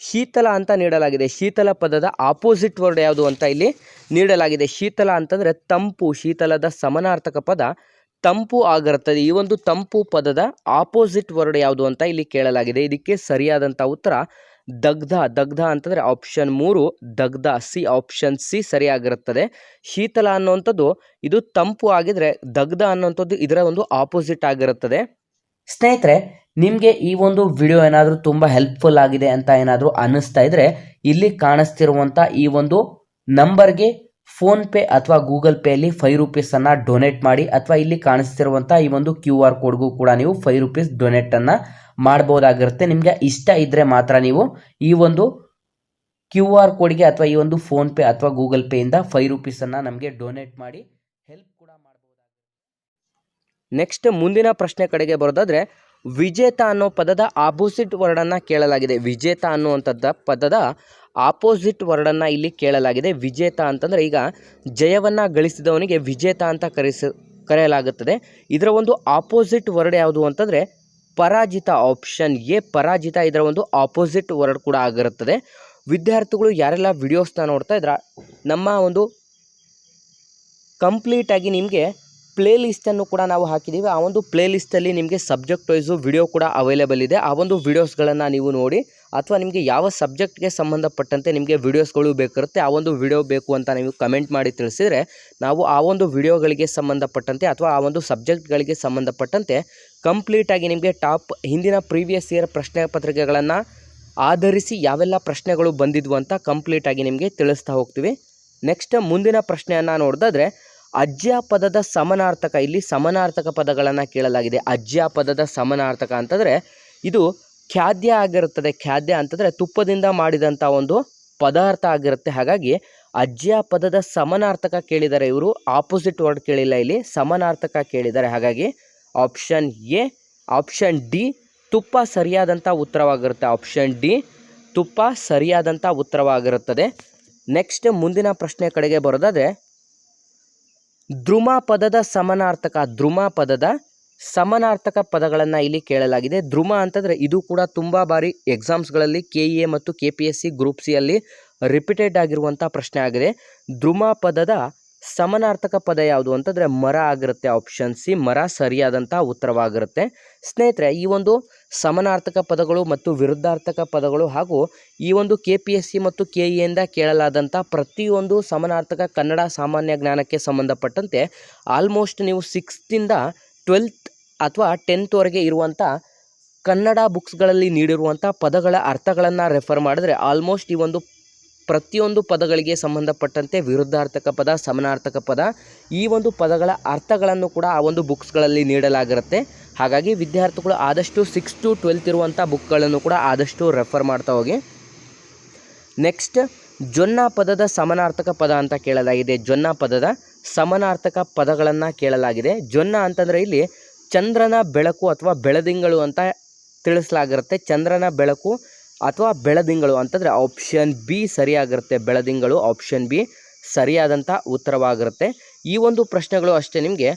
ಶೀತಲ ಅಂತ ನೀಡಲಾಗಿದೆ. ಶೀತಲ ಪದದ ಆಪೋಸಿಟ್ ವರ್ಡ್ ಯಾವುದು ಅಂತ ಇಲ್ಲಿ ನೀಡಲಾಗಿದೆ. ಶೀತಲ ಅಂತಂದರೆ ತಂಪು, ಶೀತಲದ ಸಮನಾರ್ಥಕ ಪದ ತಂಪು ಆಗಿರುತ್ತದೆ. ಈ ಒಂದು ತಂಪು ಪದದ ಆಪೋಸಿಟ್ ವರ್ಡ್ ಯಾವುದು ಅಂತ ಇಲ್ಲಿ ಕೇಳಲಾಗಿದೆ. ಇದಕ್ಕೆ ಸರಿಯಾದಂಥ ಉತ್ತರ ದಗ್ಧ ದಗ್ಧ ಅಂತಂದರೆ ಆಪ್ಷನ್ ಮೂರು, ದಗ್ಧ ಸಿ ಆಪ್ಷನ್ ಸಿ ಸರಿಯಾಗಿರುತ್ತದೆ. ಶೀತಲ ಅನ್ನುವಂಥದ್ದು ಇದು ತಂಪು ಆಗಿದ್ರೆ ದಗ್ಧ ಅನ್ನುವಂಥದ್ದು ಇದರ ಒಂದು ಆಪೋಸಿಟ್ ಆಗಿರುತ್ತದೆ. ಸ್ನೇಹಿತರೆ, ನಿಮಗೆ ಈ ಒಂದು ವಿಡಿಯೋ ಏನಾದರೂ ತುಂಬ ಹೆಲ್ಪ್ಫುಲ್ ಆಗಿದೆ ಅಂತ ಏನಾದರೂ ಅನ್ನಿಸ್ತಾ ಇದ್ರೆ ಇಲ್ಲಿ ಕಾಣಿಸ್ತಿರುವಂಥ ಈ ಒಂದು ನಂಬರ್ಗೆ ಫೋನ್ ಪೇ ಅಥವಾ ಗೂಗಲ್ ಪೇ ಅಲ್ಲಿ ಫೈವ್ ರುಪೀಸನ್ನು ಡೊನೇಟ್ ಮಾಡಿ ಅಥವಾ ಇಲ್ಲಿ ಕಾಣಿಸ್ತಿರುವಂಥ ಈ ಒಂದು ಕ್ಯೂ ಆರ್ ಕೋಡ್ಗೂ ಕೂಡ ನೀವು ಫೈವ್ ರುಪೀಸ್ ಡೊನೇಟನ್ನು ಮಾಡ್ಬೋದಾಗಿರುತ್ತೆ. ನಿಮಗೆ ಇಷ್ಟ ಇದ್ದರೆ ಮಾತ್ರ ನೀವು ಈ ಒಂದು ಕ್ಯೂ ಆರ್ ಕೋಡ್ಗೆ ಅಥವಾ ಈ ಒಂದು ಫೋನ್ ಪೇ ಅಥವಾ ಗೂಗಲ್ ಪೇಯಿಂದ ಫೈವ್ ರುಪೀಸನ್ನು ನಮಗೆ ಡೊನೇಟ್ ಮಾಡಿ ಹೆಲ್ಪ್ ಕೂಡ ಮಾಡಬಹುದಾಗಿರುತ್ತೆ ನೆಕ್ಸ್ಟ್ ಮುಂದಿನ ಪ್ರಶ್ನೆ ಕಡೆಗೆ ಬರೋದಾದ್ರೆ, ವಿಜೇತ ಅನ್ನೋ ಪದದ ಆಪೋಸಿಟ್ ವರ್ಡನ್ನು ಕೇಳಲಾಗಿದೆ. ವಿಜೇತ ಅನ್ನುವಂಥದ್ದು ಪದದ ಆಪೋಸಿಟ್ ವರ್ಡನ್ನು ಇಲ್ಲಿ ಕೇಳಲಾಗಿದೆ. ವಿಜೇತ ಅಂತಂದರೆ ಈಗ ಜಯವನ್ನು ಗಳಿಸಿದವನಿಗೆ ವಿಜೇತ ಅಂತ ಕರೆಸ, ಕರೆಯಲಾಗುತ್ತದೆ. ಇದರ ಒಂದು ಆಪೋಸಿಟ್ ವರ್ಡ್ ಯಾವುದು ಅಂತಂದರೆ ಪರಾಜಿತ ಆಪ್ಷನ್ ಎ, ಪರಾಜಿತ ಇದರ ಒಂದು ಆಪೋಸಿಟ್ ವರ್ಡ್ ಕೂಡ ಆಗಿರುತ್ತದೆ. ವಿದ್ಯಾರ್ಥಿಗಳು ಯಾರೆಲ್ಲ ವಿಡಿಯೋಸ್ನ ನೋಡ್ತಾ ಇದ್ರ, ನಮ್ಮ ಒಂದು ಕಂಪ್ಲೀಟಾಗಿ ನಿಮಗೆ ಪ್ಲೇ ಲಿಸ್ಟನ್ನು ಕೂಡ ನಾವು ಹಾಕಿದ್ದೀವಿ. ಆ ಒಂದು ಪ್ಲೇ ಲಿಸ್ಟಲ್ಲಿ ನಿಮಗೆ ಸಬ್ಜೆಕ್ಟ್ ವೈಸು ವಿಡಿಯೋ ಕೂಡ ಅವೈಲೇಬಲ್ ಇದೆ. ಆ ಒಂದು ವಿಡಿಯೋಸ್ಗಳನ್ನು ನೀವು ನೋಡಿ, ಅಥವಾ ನಿಮಗೆ ಯಾವ ಸಬ್ಜೆಕ್ಟ್ಗೆ ಸಂಬಂಧಪಟ್ಟಂತೆ ನಿಮಗೆ ವಿಡಿಯೋಸ್ಗಳು ಬೇಕಿರುತ್ತೆ ಆ ಒಂದು ವಿಡಿಯೋ ಬೇಕು ಅಂತ ನೀವು ಕಮೆಂಟ್ ಮಾಡಿ ತಿಳಿಸಿದರೆ, ನಾವು ಆ ಒಂದು ವಿಡಿಯೋಗಳಿಗೆ ಸಂಬಂಧಪಟ್ಟಂತೆ ಅಥವಾ ಆ ಒಂದು ಸಬ್ಜೆಕ್ಟ್ಗಳಿಗೆ ಸಂಬಂಧಪಟ್ಟಂತೆ ಕಂಪ್ಲೀಟಾಗಿ ನಿಮಗೆ ಟಾಪ್ ಹಿಂದಿನ ಪ್ರೀವಿಯಸ್ ಇಯರ್ ಪ್ರಶ್ನೆ ಪತ್ರಿಕೆಗಳನ್ನು ಆಧರಿಸಿ ಯಾವೆಲ್ಲ ಪ್ರಶ್ನೆಗಳು ಬಂದಿದ್ವು ಅಂತ ಕಂಪ್ಲೀಟಾಗಿ ನಿಮಗೆ ತಿಳಿಸ್ತಾ ಹೋಗ್ತೀವಿ. ನೆಕ್ಸ್ಟ್ ಮುಂದಿನ ಪ್ರಶ್ನೆಯನ್ನು ನೋಡಿದ್ರೆ ಅಜ್ಯ ಪದದ ಸಮನಾರ್ಥಕ, ಇಲ್ಲಿ ಸಮನಾರ್ಥಕ ಪದಗಳನ್ನು ಕೇಳಲಾಗಿದೆ. ಅಜ್ಯ ಪದದ ಸಮನಾರ್ಥಕ ಅಂತಂದರೆ ಇದು ಖಾದ್ಯ ಆಗಿರುತ್ತದೆ. ಖಾದ್ಯ ಅಂತಂದರೆ ತುಪ್ಪದಿಂದ ಮಾಡಿದಂಥ ಒಂದು ಪದಾರ್ಥ ಆಗಿರುತ್ತೆ. ಹಾಗಾಗಿ ಅಜ್ಯ ಪದದ ಸಮನಾರ್ಥಕ ಕೇಳಿದ್ದಾರೆ ಇವರು ಆಪೋಸಿಟ್ ವರ್ಡ್ ಕೇಳಿಲ್ಲ ಇಲ್ಲಿ. ಸಮನಾರ್ಥಕ ಕೇಳಿದ್ದಾರೆ ಹಾಗಾಗಿ ಆಪ್ಷನ್ ಎ ಆಪ್ಷನ್ ಡಿ ತುಪ್ಪ ಸರಿಯಾದಂಥ ಉತ್ತರವಾಗಿರುತ್ತೆ. ಆಪ್ಷನ್ ಡಿ ತುಪ್ಪ ಸರಿಯಾದಂಥ ಉತ್ತರವಾಗಿರುತ್ತದೆ. ನೆಕ್ಸ್ಟ್ ಮುಂದಿನ ಪ್ರಶ್ನೆ ಕಡೆಗೆ ಬರೋದಾದರೆ ದ್ರುಮ ಪದದ ಸಮನಾರ್ಥಕ ದ್ರುಮ ಪದದ ಸಮನಾರ್ಥಕ ಪದಗಳನ್ನು ಇಲ್ಲಿ ಕೇಳಲಾಗಿದೆ. ದ್ರುಮ ಅಂತಂದರೆ ಇದು ಕೂಡ ತುಂಬ ಬಾರಿ ಎಕ್ಸಾಮ್ಸ್ಗಳಲ್ಲಿ ಕೆ ಇ ಎ ಮತ್ತು K P S C group ಸಿಯಲ್ಲಿ ರಿಪೀಟೆಡ್ ಆಗಿರುವಂಥ ಪ್ರಶ್ನೆ ಆಗಿದೆ. ದ್ರುಮ ಪದದ ಸಮನಾರ್ಥಕ ಪದ ಯಾವುದು ಅಂತಂದರೆ ಮರ ಆಗಿರುತ್ತೆ ಆಪ್ಷನ್ ಸಿ ಮರ ಸರಿಯಾದಂಥ ಉತ್ತರವಾಗಿರುತ್ತೆ. ಸ್ನೇಹಿತರೆ, ಈ ಒಂದು ಸಮನಾರ್ಥಕ ಪದಗಳು ಮತ್ತು ವಿರುದ್ಧಾರ್ಥಕ ಪದಗಳು ಹಾಗೂ ಈ ಒಂದು ಕೆ ಪಿ ಎಸ್ ಸಿ ಮತ್ತು ಕೆ ಇ ಎಂದ ಕೇಳಲಾದಂಥ ಪ್ರತಿಯೊಂದು ಸಮನಾರ್ಥಕ ಕನ್ನಡ ಸಾಮಾನ್ಯ ಜ್ಞಾನಕ್ಕೆ ಸಂಬಂಧಪಟ್ಟಂತೆ ಆಲ್ಮೋಸ್ಟ್ ನೀವು ಸಿಕ್ಸ್ತಿಂದ ಟ್ವೆಲ್ತ್ ಅಥವಾ ಟೆಂತ್ವರೆಗೆ ಇರುವಂಥ ಕನ್ನಡ ಬುಕ್ಸ್ಗಳಲ್ಲಿ ನೀಡಿರುವಂಥ ಪದಗಳ ಅರ್ಥಗಳನ್ನು ರೆಫರ್ ಮಾಡಿದ್ರೆ ಆಲ್ಮೋಸ್ಟ್ ಈ ಒಂದು ಪ್ರತಿಯೊಂದು ಪದಗಳಿಗೆ ಸಂಬಂಧಪಟ್ಟಂತೆ ವಿರುದ್ಧಾರ್ಥಕ ಪದ, ಸಮನಾರ್ಥಕ ಪದ ಈ ಒಂದು ಪದಗಳ ಅರ್ಥಗಳನ್ನು ಕೂಡ ಆ ಒಂದು ಬುಕ್ಸ್ಗಳಲ್ಲಿ ನೀಡಲಾಗಿರುತ್ತೆ. ಹಾಗಾಗಿ ವಿದ್ಯಾರ್ಥಿಗಳು ಆದಷ್ಟು ಸಿಕ್ಸ್ ಟು ಟ್ವೆಲ್ತ್ ಇರುವಂಥ ಬುಕ್ಗಳನ್ನು ಕೂಡ ಆದಷ್ಟು ರೆಫರ್ ಮಾಡ್ತಾ ಹೋಗಿ. ನೆಕ್ಸ್ಟ್ ಜೊನ್ನ ಪದದ ಸಮನಾರ್ಥಕ ಪದ ಅಂತ ಕೇಳಲಾಗಿದೆ. ಜೊನ್ನ ಪದದ ಸಮನಾರ್ಥಕ ಪದಗಳನ್ನು ಕೇಳಲಾಗಿದೆ. ಜೊನ್ನ ಅಂತಂದರೆ ಇಲ್ಲಿ ಚಂದ್ರನ ಬೆಳಕು ಅಥವಾ ಬೆಳದಿಂಗಳು ಅಂತ ತಿಳಿಸಲಾಗಿರುತ್ತೆ. ಚಂದ್ರನ ಬೆಳಕು ಅಥವಾ ಬೆಳದಿಂಗಳು ಅಂತಂದರೆ ಆಪ್ಷನ್ ಬಿ ಸರಿಯಾಗಿರುತ್ತೆ. ಬೆಳದಿಂಗಳು ಆಪ್ಷನ್ ಬಿ ಸರಿಯಾದಂಥ ಉತ್ತರವಾಗಿರುತ್ತೆ. ಈ ಒಂದು ಪ್ರಶ್ನೆಗಳು ಅಷ್ಟೇ ನಿಮಗೆ.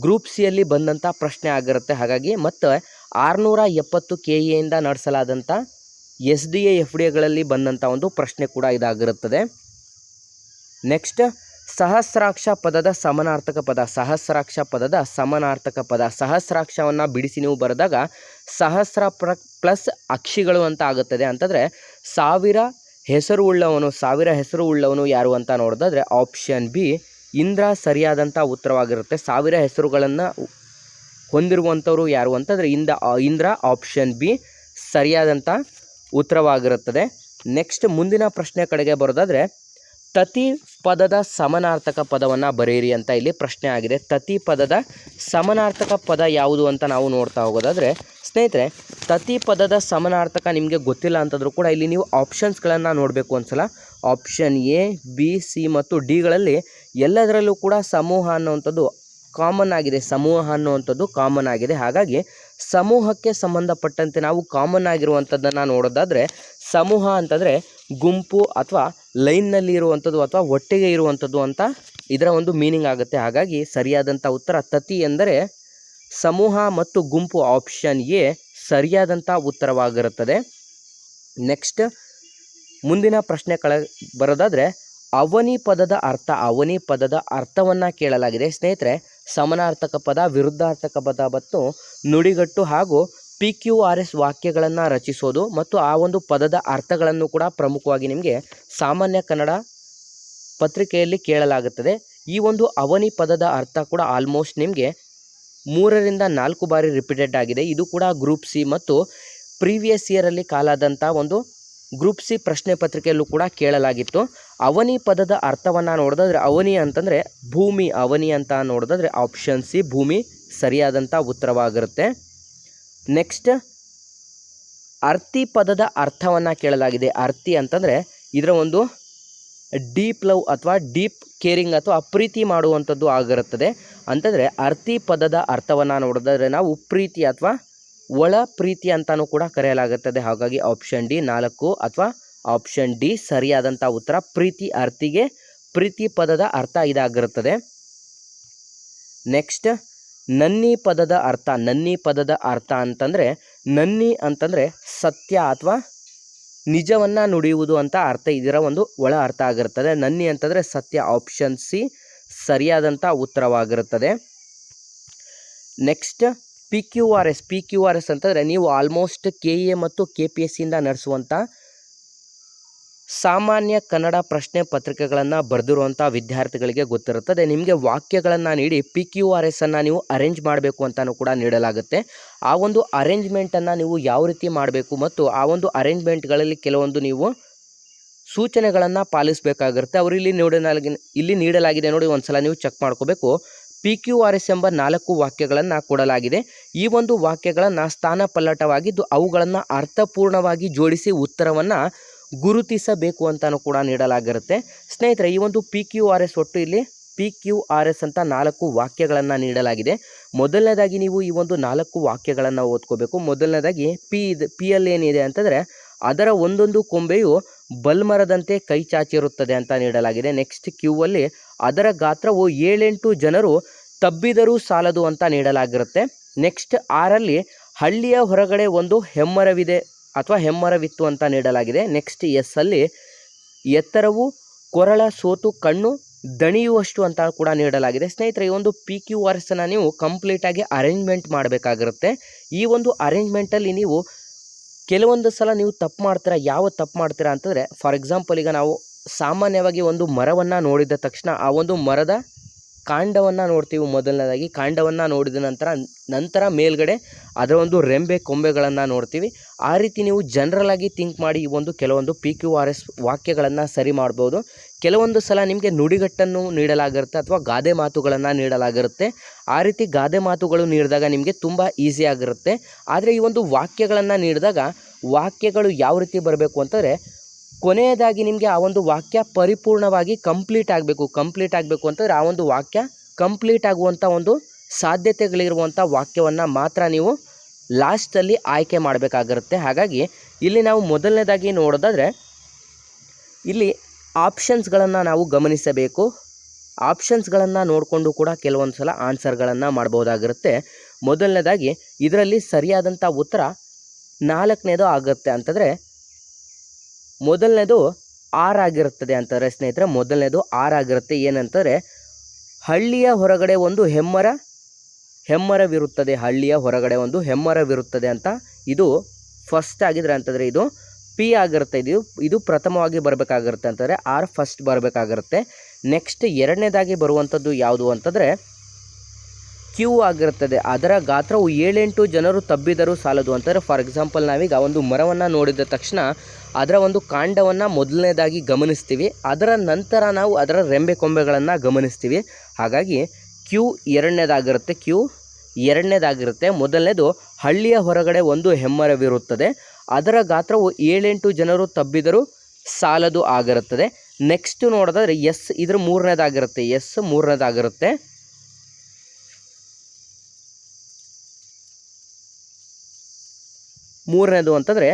ಗ್ರೂಪ್ ಸಿಯಲ್ಲಿ ಬಂದಂಥ ಪ್ರಶ್ನೆ ಆಗಿರುತ್ತೆ. ಹಾಗಾಗಿ ಮತ್ತು ಆರುನೂರ ಎಪ್ಪತ್ತು ಕೆ ಎಯಿಂದ ನಡೆಸಲಾದಂಥ S D A, F D ಎಗಳಲ್ಲಿ ಬಂದಂಥ ಒಂದು ಪ್ರಶ್ನೆ ಕೂಡ ಇದಾಗಿರುತ್ತದೆ. ನೆಕ್ಸ್ಟ್, ಸಹಸ್ರಾಕ್ಷ ಪದದ ಸಮನಾರ್ಥಕ ಪದ, ಸಹಸ್ರಾಕ್ಷ ಪದದ ಸಮನಾರ್ಥಕ ಪದ, ಸಹಸ್ರಾಕ್ಷವನ್ನು ಬಿಡಿಸಿ ನೀವು ಬರೆದಾಗ ಸಹಸ್ರ ಪ್ಲಸ್ ಅಕ್ಷಿಗಳು ಅಂತ ಆಗುತ್ತದೆ. ಅಂತಂದರೆ ಸಾವಿರ ಹೆಸರು ಉಳ್ಳವನು, ಸಾವಿರ ಹೆಸರು ಉಳ್ಳವನು ಯಾರು ಅಂತ ನೋಡಿದ್ರೆ ಆಪ್ಷನ್ ಬಿ ಇಂದ್ರ ಸರಿಯಾದಂಥ ಉತ್ತರವಾಗಿರುತ್ತೆ. ಸಾವಿರ ಹೆಸರುಗಳನ್ನು ಹೊಂದಿರುವಂಥವ್ರು ಯಾರು ಅಂತಂದರೆ ಇಂದ ಇಂದ್ರ ಆಪ್ಷನ್ ಬಿ ಸರಿಯಾದಂಥ ಉತ್ತರವಾಗಿರುತ್ತದೆ. ನೆಕ್ಸ್ಟ್ ಮುಂದಿನ ಪ್ರಶ್ನೆ ಕಡೆಗೆ ಬರೋದಾದರೆ, ತತಿ ಪದದ ಸಮನಾರ್ಥಕ ಪದವನ್ನು ಬರೆಯಿರಿ ಅಂತ ಇಲ್ಲಿ ಪ್ರಶ್ನೆ ಆಗಿದೆ. ತತಿ ಪದದ ಸಮನಾರ್ಥಕ ಪದ ಯಾವುದು ಅಂತ ನಾವು ನೋಡ್ತಾ ಹೋಗೋದಾದರೆ, ಸ್ನೇಹಿತರೆ, ತತಿ ಪದದ ಸಮನಾರ್ಥಕ ನಿಮಗೆ ಗೊತ್ತಿಲ್ಲ ಅಂತಂದರೂ ಕೂಡ ಇಲ್ಲಿ ನೀವು ಆಪ್ಷನ್ಸ್ಗಳನ್ನು ನೋಡಬೇಕು ಒಂದ್ಸಲ. ಆಪ್ಷನ್ ಎ ಬಿ ಸಿ ಮತ್ತು ಡಿಗಳಲ್ಲಿ ಎಲ್ಲದರಲ್ಲೂ ಕೂಡ ಸಮೂಹ ಅನ್ನುವಂಥದ್ದು ಕಾಮನ್ ಆಗಿದೆ. ಸಮೂಹ ಅನ್ನುವಂಥದ್ದು ಕಾಮನ್ ಆಗಿದೆ. ಹಾಗಾಗಿ ಸಮೂಹಕ್ಕೆ ಸಂಬಂಧಪಟ್ಟಂತೆ ನಾವು ಕಾಮನ್ ಆಗಿರುವಂಥದ್ದನ್ನು ನೋಡೋದಾದರೆ ಸಮೂಹ ಅಂತಂದರೆ ಗುಂಪು ಅಥವಾ ಲೈನ್ನಲ್ಲಿ ಇರುವಂಥದ್ದು ಅಥವಾ ಒಟ್ಟಿಗೆ ಇರುವಂಥದ್ದು ಅಂತ ಇದರ ಒಂದು ಮೀನಿಂಗ್ ಆಗುತ್ತೆ. ಹಾಗಾಗಿ ಸರಿಯಾದಂಥ ಉತ್ತರ ತತಿ ಎಂದರೆ ಸಮೂಹ ಮತ್ತು ಗುಂಪು ಆಪ್ಷನ್ ಎ ಸರಿಯಾದಂಥ ಉತ್ತರವಾಗಿರುತ್ತದೆ. ನೆಕ್ಸ್ಟ್ ಮುಂದಿನ ಪ್ರಶ್ನೆ ಕಳೆ ಬರೋದಾದರೆ ಅವನಿ ಪದದ ಅರ್ಥ, ಅವನಿ ಪದದ ಅರ್ಥವನ್ನು ಕೇಳಲಾಗಿದೆ. ಸ್ನೇಹಿತರೆ, ಸಮನಾರ್ಥಕ ಪದ, ವಿರುದ್ಧಾರ್ಥಕ ಪದ ಮತ್ತು ನುಡಿಗಟ್ಟು ಹಾಗೂ ಪಿ ಕ್ಯೂ ಆರ್ ಎಸ್ ವಾಕ್ಯಗಳನ್ನು ರಚಿಸೋದು ಮತ್ತು ಆ ಒಂದು ಪದದ ಅರ್ಥಗಳನ್ನು ಕೂಡ ಪ್ರಮುಖವಾಗಿ ನಿಮಗೆ ಸಾಮಾನ್ಯ ಕನ್ನಡ ಪತ್ರಿಕೆಯಲ್ಲಿ ಕೇಳಲಾಗುತ್ತದೆ. ಈ ಒಂದು ಅವನಿ ಪದದ ಅರ್ಥ ಕೂಡ ಆಲ್ಮೋಸ್ಟ್ ನಿಮಗೆ ಮೂರರಿಂದ ನಾಲ್ಕು ಬಾರಿ ರಿಪೀಟೆಡ್ ಆಗಿದೆ. ಇದು ಕೂಡ ಗ್ರೂಪ್ ಸಿ ಮತ್ತು ಪ್ರೀವಿಯಸ್ ಇಯರಲ್ಲಿ ಕಾಲಾದಂಥ ಒಂದು ಗ್ರೂಪ್ ಸಿ ಪ್ರಶ್ನೆ ಪತ್ರಿಕೆಯಲ್ಲೂ ಕೂಡ ಕೇಳಲಾಗಿತ್ತು. ಅವನಿ ಪದದ ಅರ್ಥವನ್ನು ನೋಡಿದ್ರೆ ಅವನಿ ಅಂತಂದರೆ ಭೂಮಿ, ಅವನಿ ಅಂತ ನೋಡಿದ್ರೆ ಆಪ್ಷನ್ ಸಿ ಭೂಮಿ ಸರಿಯಾದಂಥ ಉತ್ತರವಾಗಿರುತ್ತೆ. ನೆಕ್ಸ್ಟ್ ಅರ್ತಿ ಪದದ ಅರ್ಥವನ್ನು ಕೇಳಲಾಗಿದೆ. ಅರ್ತಿ ಅಂತಂದರೆ ಇದರ ಒಂದು ಡೀಪ್ ಲವ್ ಅಥವಾ ಡೀಪ್ ಕೇರಿಂಗ್ ಅಥವಾ ಪ್ರೀತಿ ಮಾಡುವಂಥದ್ದು ಆಗಿರುತ್ತದೆ. ಅಂತಂದರೆ ಅರ್ತಿ ಪದದ ಅರ್ಥವನ್ನು ನೋಡಿದ್ರೆ ನಾವು ಪ್ರೀತಿ ಅಥವಾ ಒಳ ಪ್ರೀತಿ ಅಂತಾನೂ ಕೂಡ ಕರೆಯಲಾಗುತ್ತದೆ. ಹಾಗಾಗಿ ಆಪ್ಷನ್ ಡಿ ನಾಲ್ಕು ಅಥವಾ ಆಪ್ಷನ್ ಡಿ ಸರಿಯಾದಂಥ ಉತ್ತರ ಪ್ರೀತಿ ಅರ್ಥಿಗೆ ಪ್ರೀತಿ ಪದದ ಅರ್ಥ ಇದಾಗಿರುತ್ತದೆ. ನೆಕ್ಸ್ಟ್, ನನ್ನಿ ಪದದ ಅರ್ಥ, ನನ್ನಿ ಪದದ ಅರ್ಥ ಅಂತಂದರೆ, ನನ್ನಿ ಅಂತಂದರೆ ಸತ್ಯ ಅಥವಾ ನಿಜವನ್ನು ನುಡಿಯುವುದು ಅಂತ ಅರ್ಥ ಇದರ ಒಂದು ಒಳ ಅರ್ಥ ಆಗಿರುತ್ತದೆ. ನನ್ನಿ ಅಂತಂದರೆ ಸತ್ಯ, ಆಪ್ಷನ್ ಸಿ ಸರಿಯಾದಂಥ ಉತ್ತರವಾಗಿರುತ್ತದೆ. Next, P Q R S, P Q R S ಅಂತಂದರೆ ನೀವು ಆಲ್ಮೋಸ್ಟ್ ಕೆ ಎ ಮತ್ತು ಕೆ ಪಿ ಎಸ್ ಸಿಯಿಂದ ನಡೆಸುವಂಥ ಸಾಮಾನ್ಯ ಕನ್ನಡ ಪ್ರಶ್ನೆ ಪತ್ರಿಕೆಗಳನ್ನು ಬರೆದಿರುವಂಥ ವಿದ್ಯಾರ್ಥಿಗಳಿಗೆ ಗೊತ್ತಿರುತ್ತದೆ. ನಿಮಗೆ ವಾಕ್ಯಗಳನ್ನು ನೀಡಿ ಪಿ ಕ್ಯೂ ಆರ್ ಎಸ್ ಅನ್ನು ನೀವು ಅರೇಂಜ್ ಮಾಡಬೇಕು ಅಂತಲೂ ಕೂಡ ನೀಡಲಾಗುತ್ತೆ. ಆ ಒಂದು ಅರೇಂಜ್ಮೆಂಟನ್ನು ನೀವು ಯಾವ ರೀತಿ ಮಾಡಬೇಕು ಮತ್ತು ಆ ಒಂದು ಅರೇಂಜ್ಮೆಂಟ್ಗಳಲ್ಲಿ ಕೆಲವೊಂದು ನೀವು ಸೂಚನೆಗಳನ್ನು ಪಾಲಿಸಬೇಕಾಗಿರುತ್ತೆ. ಅವರು ಇಲ್ಲಿ ನೀಡಲಾಗಿ, ಇಲ್ಲಿ ನೀಡಲಾಗಿದೆ ನೋಡಿ ಒಂದ್ಸಲ ನೀವು ಚೆಕ್ ಮಾಡ್ಕೋಬೇಕು. ಪಿ ಕ್ಯೂ ಆರ್ ಎಸ್ ಎಂಬ ನಾಲ್ಕು ವಾಕ್ಯಗಳನ್ನು ಕೊಡಲಾಗಿದೆ. ಈ ಒಂದು ವಾಕ್ಯಗಳನ್ನು ಸ್ಥಾನ ಪಲ್ಲಟವಾಗಿದ್ದು ಅವುಗಳನ್ನು ಅರ್ಥಪೂರ್ಣವಾಗಿ ಜೋಡಿಸಿ ಉತ್ತರವನ್ನು ಗುರುತಿಸಬೇಕು ಅಂತಲೂ ಕೂಡ ನೀಡಲಾಗಿರುತ್ತೆ. ಸ್ನೇಹಿತರೆ, ಈ ಒಂದು ಪಿ ಕ್ಯೂ ಆರ್ ಎಸ್ ಒಟ್ಟು ಇಲ್ಲಿ ಪಿ ಕ್ಯೂ ಆರ್ ಎಸ್ ಅಂತ ನಾಲ್ಕು ವಾಕ್ಯಗಳನ್ನು ನೀಡಲಾಗಿದೆ. ಮೊದಲನೇದಾಗಿ ನೀವು ಈ ಒಂದು ನಾಲ್ಕು ವಾಕ್ಯಗಳನ್ನು ಓದ್ಕೋಬೇಕು. ಮೊದಲನೇದಾಗಿ ಪಿ ಇದು ಪಿ ಎಲ್ ಏನಿದೆ ಅಂತಂದರೆ, ಅದರ ಒಂದೊಂದು ಕೊಂಬೆಯು ಬಲ್ಮರದಂತೆ ಕೈ ಚಾಚಿರುತ್ತದೆ ಅಂತ ನೀಡಲಾಗಿದೆ. ನೆಕ್ಸ್ಟ್ ಕ್ಯೂ ಅಲ್ಲಿ ಅದರ ಗಾತ್ರವು ಏಳೆಂಟು ಜನರು ತಬ್ಬಿದರೂ ಸಾಲದು ಅಂತ ನೀಡಲಾಗಿರುತ್ತೆ. ನೆಕ್ಸ್ಟ್ ಆರಲ್ಲಿ ಹಳ್ಳಿಯ ಹೊರಗಡೆ ಒಂದು ಹೆಮ್ಮರವಿದೆ. ಅಥವಾ ಹೆಮ್ಮರವಿತ್ತು ಅಂತ ನೀಡಲಾಗಿದೆ. ನೆಕ್ಸ್ಟ್ ಎಸ್ ಅಲ್ಲಿ ಎತ್ತರವು ಕೊರಳ, ಸೋತು, ಕಣ್ಣು, ದಣಿಯುವಷ್ಟು ಅಂತ ಕೂಡ ನೀಡಲಾಗಿದೆ. ಸ್ನೇಹಿತರೆ, ಈ ಒಂದು ಪಿ ಕ್ಯೂ ಆರ್ ಎಸ್ನ ನೀವು ಕಂಪ್ಲೀಟಾಗಿ ಅರೇಂಜ್ಮೆಂಟ್ ಮಾಡಬೇಕಾಗಿರುತ್ತೆ. ಈ ಒಂದು ಅರೇಂಜ್ಮೆಂಟಲ್ಲಿ ನೀವು ಕೆಲವೊಂದು ಸಲ ನೀವು ತಪ್ಪು ಮಾಡ್ತೀರಾ, ಯಾವ ತಪ್ಪು ಮಾಡ್ತೀರಾ ಅಂತಂದರೆ ಫಾರ್ ಎಕ್ಸಾಂಪಲ್ ಈಗ ನಾವು ಸಾಮಾನ್ಯವಾಗಿ ಒಂದು ಮರವನ್ನು ನೋಡಿದ ತಕ್ಷಣ ಆ ಒಂದು ಮರದ ಕಾಂಡವನ್ನು ನೋಡ್ತೀವಿ ಮೊದಲನೇದಾಗಿ. ಕಾಂಡವನ್ನು ನೋಡಿದ ನಂತರ ನಂತರ ಮೇಲ್ಗಡೆ ಅದರ ಒಂದು ರೆಂಬೆ ಕೊಂಬೆಗಳನ್ನು ನೋಡ್ತೀವಿ. ಆ ರೀತಿ ನೀವು ಜನರಲ್ ಥಿಂಕ್ ಮಾಡಿ ಈ ಒಂದು ಕೆಲವೊಂದು ಪಿ ಕ್ಯೂ ಆರ್ ಎಸ್ ವಾಕ್ಯಗಳನ್ನು ಸರಿ ಮಾಡ್ಬೋದು. ಕೆಲವೊಂದು ಸಲ ನಿಮಗೆ ನುಡಿಗಟ್ಟನ್ನು ನೀಡಲಾಗಿರುತ್ತೆ ಅಥವಾ ಗಾದೆ ಮಾತುಗಳನ್ನು ನೀಡಲಾಗಿರುತ್ತೆ. ಆ ರೀತಿ ಗಾದೆ ಮಾತುಗಳು ನೀಡಿದಾಗ ನಿಮಗೆ ತುಂಬ ಈಸಿ ಆಗಿರುತ್ತೆ. ಆದರೆ ಈ ಒಂದು ವಾಕ್ಯಗಳನ್ನು ನೀಡಿದಾಗ ವಾಕ್ಯಗಳು ಯಾವ ರೀತಿ ಬರಬೇಕು ಅಂತಂದರೆ ಕೊನೆಯದಾಗಿ ನಿಮಗೆ ಆ ಒಂದು ವಾಕ್ಯ ಪರಿಪೂರ್ಣವಾಗಿ ಕಂಪ್ಲೀಟ್ ಆಗಬೇಕು ಕಂಪ್ಲೀಟ್ ಆಗಬೇಕು ಅಂತಂದರೆ ಆ ಒಂದು ವಾಕ್ಯ ಕಂಪ್ಲೀಟ್ ಆಗುವಂಥ ಒಂದು ಸಾಧ್ಯತೆಗಳಿರುವಂಥ ವಾಕ್ಯವನ್ನು ಮಾತ್ರ ನೀವು ಲಾಸ್ಟಲ್ಲಿ ಆಯ್ಕೆ ಮಾಡಬೇಕಾಗಿರುತ್ತೆ. ಹಾಗಾಗಿ ಇಲ್ಲಿ ನಾವು ಮೊದಲನೇದಾಗಿ ನೋಡೋದಾದರೆ, ಇಲ್ಲಿ ಆಪ್ಷನ್ಸ್ಗಳನ್ನು ನಾವು ಗಮನಿಸಬೇಕು. ಆಪ್ಷನ್ಸ್ಗಳನ್ನು ನೋಡಿಕೊಂಡು ಕೂಡ ಕೆಲವೊಂದು ಸಲ ಆನ್ಸರ್ಗಳನ್ನು ಮಾಡ್ಬೋದಾಗಿರುತ್ತೆ. ಮೊದಲನೇದಾಗಿ ಇದರಲ್ಲಿ ಸರಿಯಾದಂಥ ಉತ್ತರ ನಾಲ್ಕನೇದು ಆಗುತ್ತೆ ಅಂತಂದರೆ, ಮೊದಲನೇದು ಆರ್ ಆಗಿರುತ್ತದೆ ಅಂತಂದರೆ ಸ್ನೇಹಿತರೆ, ಮೊದಲನೇದು ಆರ್ ಆಗಿರುತ್ತೆ. ಏನಂತಂದರೆ, ಹಳ್ಳಿಯ ಹೊರಗಡೆ ಒಂದು ಹೆಮ್ಮರ ಹೆಮ್ಮರವಿರುತ್ತದೆ ಹಳ್ಳಿಯ ಹೊರಗಡೆ ಒಂದು ಹೆಮ್ಮರವಿರುತ್ತದೆ ಅಂತ ಇದು ಫಸ್ಟ್ ಆಗಿದ್ರೆ ಅಂತಂದರೆ ಇದು ಪಿ ಆಗಿರುತ್ತೆ. ಇದು ಇದು ಪ್ರಥಮವಾಗಿ ಬರಬೇಕಾಗಿರುತ್ತೆ ಅಂತಂದರೆ ಆರ್ ಫಸ್ಟ್ ಬರಬೇಕಾಗಿರುತ್ತೆ. ನೆಕ್ಸ್ಟ್ ಎರಡನೇದಾಗಿ ಬರುವಂಥದ್ದು ಯಾವುದು ಅಂತಂದರೆ ಕ್ಯೂ ಆಗಿರುತ್ತದೆ. ಅದರ ಗಾತ್ರವು ಏಳೆಂಟು ಜನರು ತಬ್ಬಿದರೂ ಸಾಲದು ಅಂತಂದರೆ ಫಾರ್ ಎಕ್ಸಾಂಪಲ್ ನಾವೀಗ ಒಂದು ಮರವನ್ನು ನೋಡಿದ ತಕ್ಷಣ ಅದರ ಒಂದು ಕಾಂಡವನ್ನು ಮೊದಲನೇದಾಗಿ ಗಮನಿಸ್ತೀವಿ. ಅದರ ನಂತರ ನಾವು ಅದರ ರೆಂಬೆ ಕೊಂಬೆಗಳನ್ನು ಗಮನಿಸ್ತೀವಿ. ಹಾಗಾಗಿ ಕ್ಯೂ ಎರಡನೇದಾಗಿರುತ್ತೆ ಕ್ಯೂ ಎರಡನೇದಾಗಿರುತ್ತೆ. ಮೊದಲನೇದು ಹಳ್ಳಿಯ ಹೊರಗಡೆ ಒಂದು ಹೆಮ್ಮರವಿರುತ್ತದೆ. ಅದರ ಗಾತ್ರವು ಏಳೆಂಟು ಜನರು ತಬ್ಬಿದರೂ ಸಾಲದು ಆಗಿರುತ್ತದೆ. ನೆಕ್ಸ್ಟ್ ನೋಡೋದಾದ್ರೆ ಎಸ್ ಇದ್ರ ಮೂರನೇದಾಗಿರುತ್ತೆ. ಎಸ್ ಮೂರನೇದಾಗಿರುತ್ತೆ. ಮೂರನೇದು ಅಂತಂದರೆ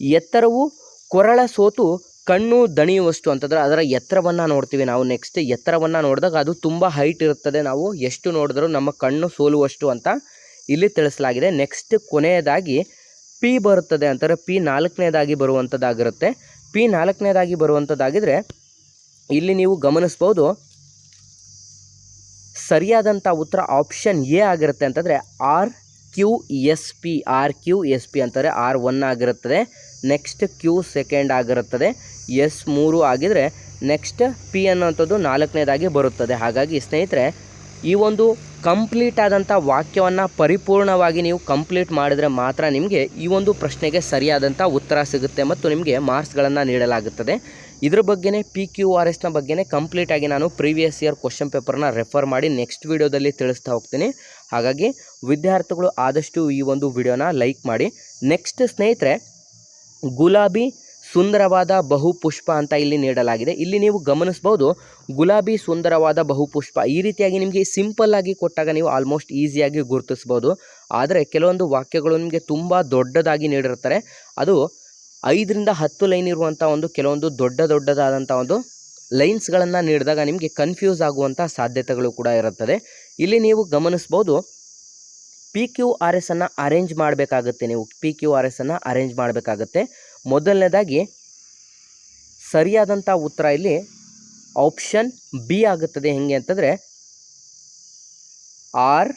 ಎತ್ತರವು ಕೊರಳ ಸೋತು ಕಣ್ಣು ದಣಿಯುವಷ್ಟು ಅಂತಂದರೆ ಅದರ ಎತ್ತರವನ್ನು ನೋಡ್ತೀವಿ ನಾವು ನೆಕ್ಸ್ಟ್ ಎತ್ತರವನ್ನು ನೋಡಿದಾಗ ಅದು ತುಂಬ ಹೈಟ್ ಇರುತ್ತದೆ. ನಾವು ಎಷ್ಟು ನೋಡಿದ್ರೂ ನಮ್ಮ ಕಣ್ಣು ಸೋಲುವಷ್ಟು ಅಂತ ಇಲ್ಲಿ ತಿಳಿಸಲಾಗಿದೆ. ನೆಕ್ಸ್ಟ್ ಕೊನೆಯದಾಗಿ ಪಿ ಬರುತ್ತದೆ ಅಂತಾರೆ ಪಿ ನಾಲ್ಕನೇದಾಗಿ ಬರುವಂಥದ್ದಾಗಿರುತ್ತೆ ಪಿ ನಾಲ್ಕನೇದಾಗಿ ಬರುವಂಥದ್ದಾಗಿದ್ದರೆ ಇಲ್ಲಿ ನೀವು ಗಮನಿಸ್ಬೋದು ಸರಿಯಾದಂಥ ಉತ್ತರ ಆಪ್ಷನ್ ಎ ಆಗಿರುತ್ತೆ ಅಂತಂದರೆ R Q S P R Q S P ಅಂತಾರೆ ಆರ್ ಒನ್ ಆಗಿರುತ್ತದೆ. ನೆಕ್ಸ್ಟ್ ಕ್ಯೂ ಸೆಕೆಂಡ್ ಆಗಿರುತ್ತದೆ. ಎಸ್ ಮೂರು ಆಗಿದ್ರೆ ನೆಕ್ಸ್ಟ್ ಪಿ ಅನ್ನೋಂಥದ್ದು ನಾಲ್ಕನೇದಾಗಿ ಬರುತ್ತದೆ. ಹಾಗಾಗಿ ಸ್ನೇಹಿತರೆ, ಈ ಒಂದು ಕಂಪ್ಲೀಟ್ ಆದಂಥ ವಾಕ್ಯವನ್ನು ಪರಿಪೂರ್ಣವಾಗಿ ನೀವು ಕಂಪ್ಲೀಟ್ ಮಾಡಿದರೆ ಮಾತ್ರ ನಿಮಗೆ ಈ ಒಂದು ಪ್ರಶ್ನೆಗೆ ಸರಿಯಾದಂಥ ಉತ್ತರ ಸಿಗುತ್ತೆ ಮತ್ತು ನಿಮಗೆ ಮಾರ್ಕ್ಸ್ಗಳನ್ನು ನೀಡಲಾಗುತ್ತದೆ. ಇದ್ರ ಬಗ್ಗೆನೇ ಪಿ ಕ್ಯೂ ಆರ್ ಎಸ್ನ ಬಗ್ಗೆನೇ ಕಂಪ್ಲೀಟಾಗಿ ನಾನು ಪ್ರೀವಿಯಸ್ ಇಯರ್ ಕ್ವಶನ್ ಪೇಪರ್ನ ರೆಫರ್ ಮಾಡಿ ನೆಕ್ಸ್ಟ್ ವೀಡಿಯೋದಲ್ಲಿ ತಿಳಿಸ್ತಾ ಹೋಗ್ತೀನಿ. ಹಾಗಾಗಿ ವಿದ್ಯಾರ್ಥಿಗಳು ಆದಷ್ಟು ಈ ಒಂದು ವಿಡಿಯೋನ ಲೈಕ್ ಮಾಡಿ. ನೆಕ್ಸ್ಟ್ ಸ್ನೇಹಿತರೆ, ಗುಲಾಬಿ ಸುಂದರವಾದ ಬಹುಪುಷ್ಪ ಅಂತ ಇಲ್ಲಿ ನೀಡಲಾಗಿದೆ. ಇಲ್ಲಿ ನೀವು ಗಮನಿಸ್ಬೋದು, ಗುಲಾಬಿ ಸುಂದರವಾದ ಬಹುಪುಷ್ಪ. ಈ ರೀತಿಯಾಗಿ ನಿಮಗೆ ಸಿಂಪಲ್ ಆಗಿ ಕೊಟ್ಟಾಗ ನೀವು ಆಲ್ಮೋಸ್ಟ್ ಈಸಿಯಾಗಿ ಗುರುತಿಸ್ಬೋದು. ಆದರೆ ಕೆಲವೊಂದು ವಾಕ್ಯಗಳು ನಿಮಗೆ ತುಂಬ ದೊಡ್ಡದಾಗಿ ನೀಡಿರ್ತಾರೆ ಅದು ಐದರಿಂದ ಹತ್ತು ಲೈನ್ ಇರುವಂಥ ಒಂದು ಕೆಲವೊಂದು ದೊಡ್ಡ ದೊಡ್ಡದಾದಂಥ ಒಂದು ಲೈನ್ಸ್ಗಳನ್ನು ನೀಡಿದಾಗ ನಿಮಗೆ ಕನ್ಫ್ಯೂಸ್ ಆಗುವಂಥ ಸಾಧ್ಯತೆಗಳು ಕೂಡ ಇರುತ್ತದೆ. ಇಲ್ಲಿ ನೀವು ಗಮನಿಸ್ಬೋದು ಪಿ ಕ್ಯೂ ಆರ್ ಎಸ್ ಅನ್ನು ಅರೇಂಜ್ ಮಾಡಬೇಕಾಗುತ್ತೆ ನೀವು. ಪಿ ಕ್ಯೂ ಆರ್ ಎಸ್ ಅನ್ನು ಅರೇಂಜ್ ಮಾಡಬೇಕಾಗುತ್ತೆ. ಮೊದಲನೇದಾಗಿ ಸರಿಯಾದಂಥ ಉತ್ತರ ಇಲ್ಲಿ ಆಪ್ಷನ್ ಬಿ ಆಗುತ್ತದೆ. ಹೇಗೆ ಅಂತಂದರೆ ಆರ್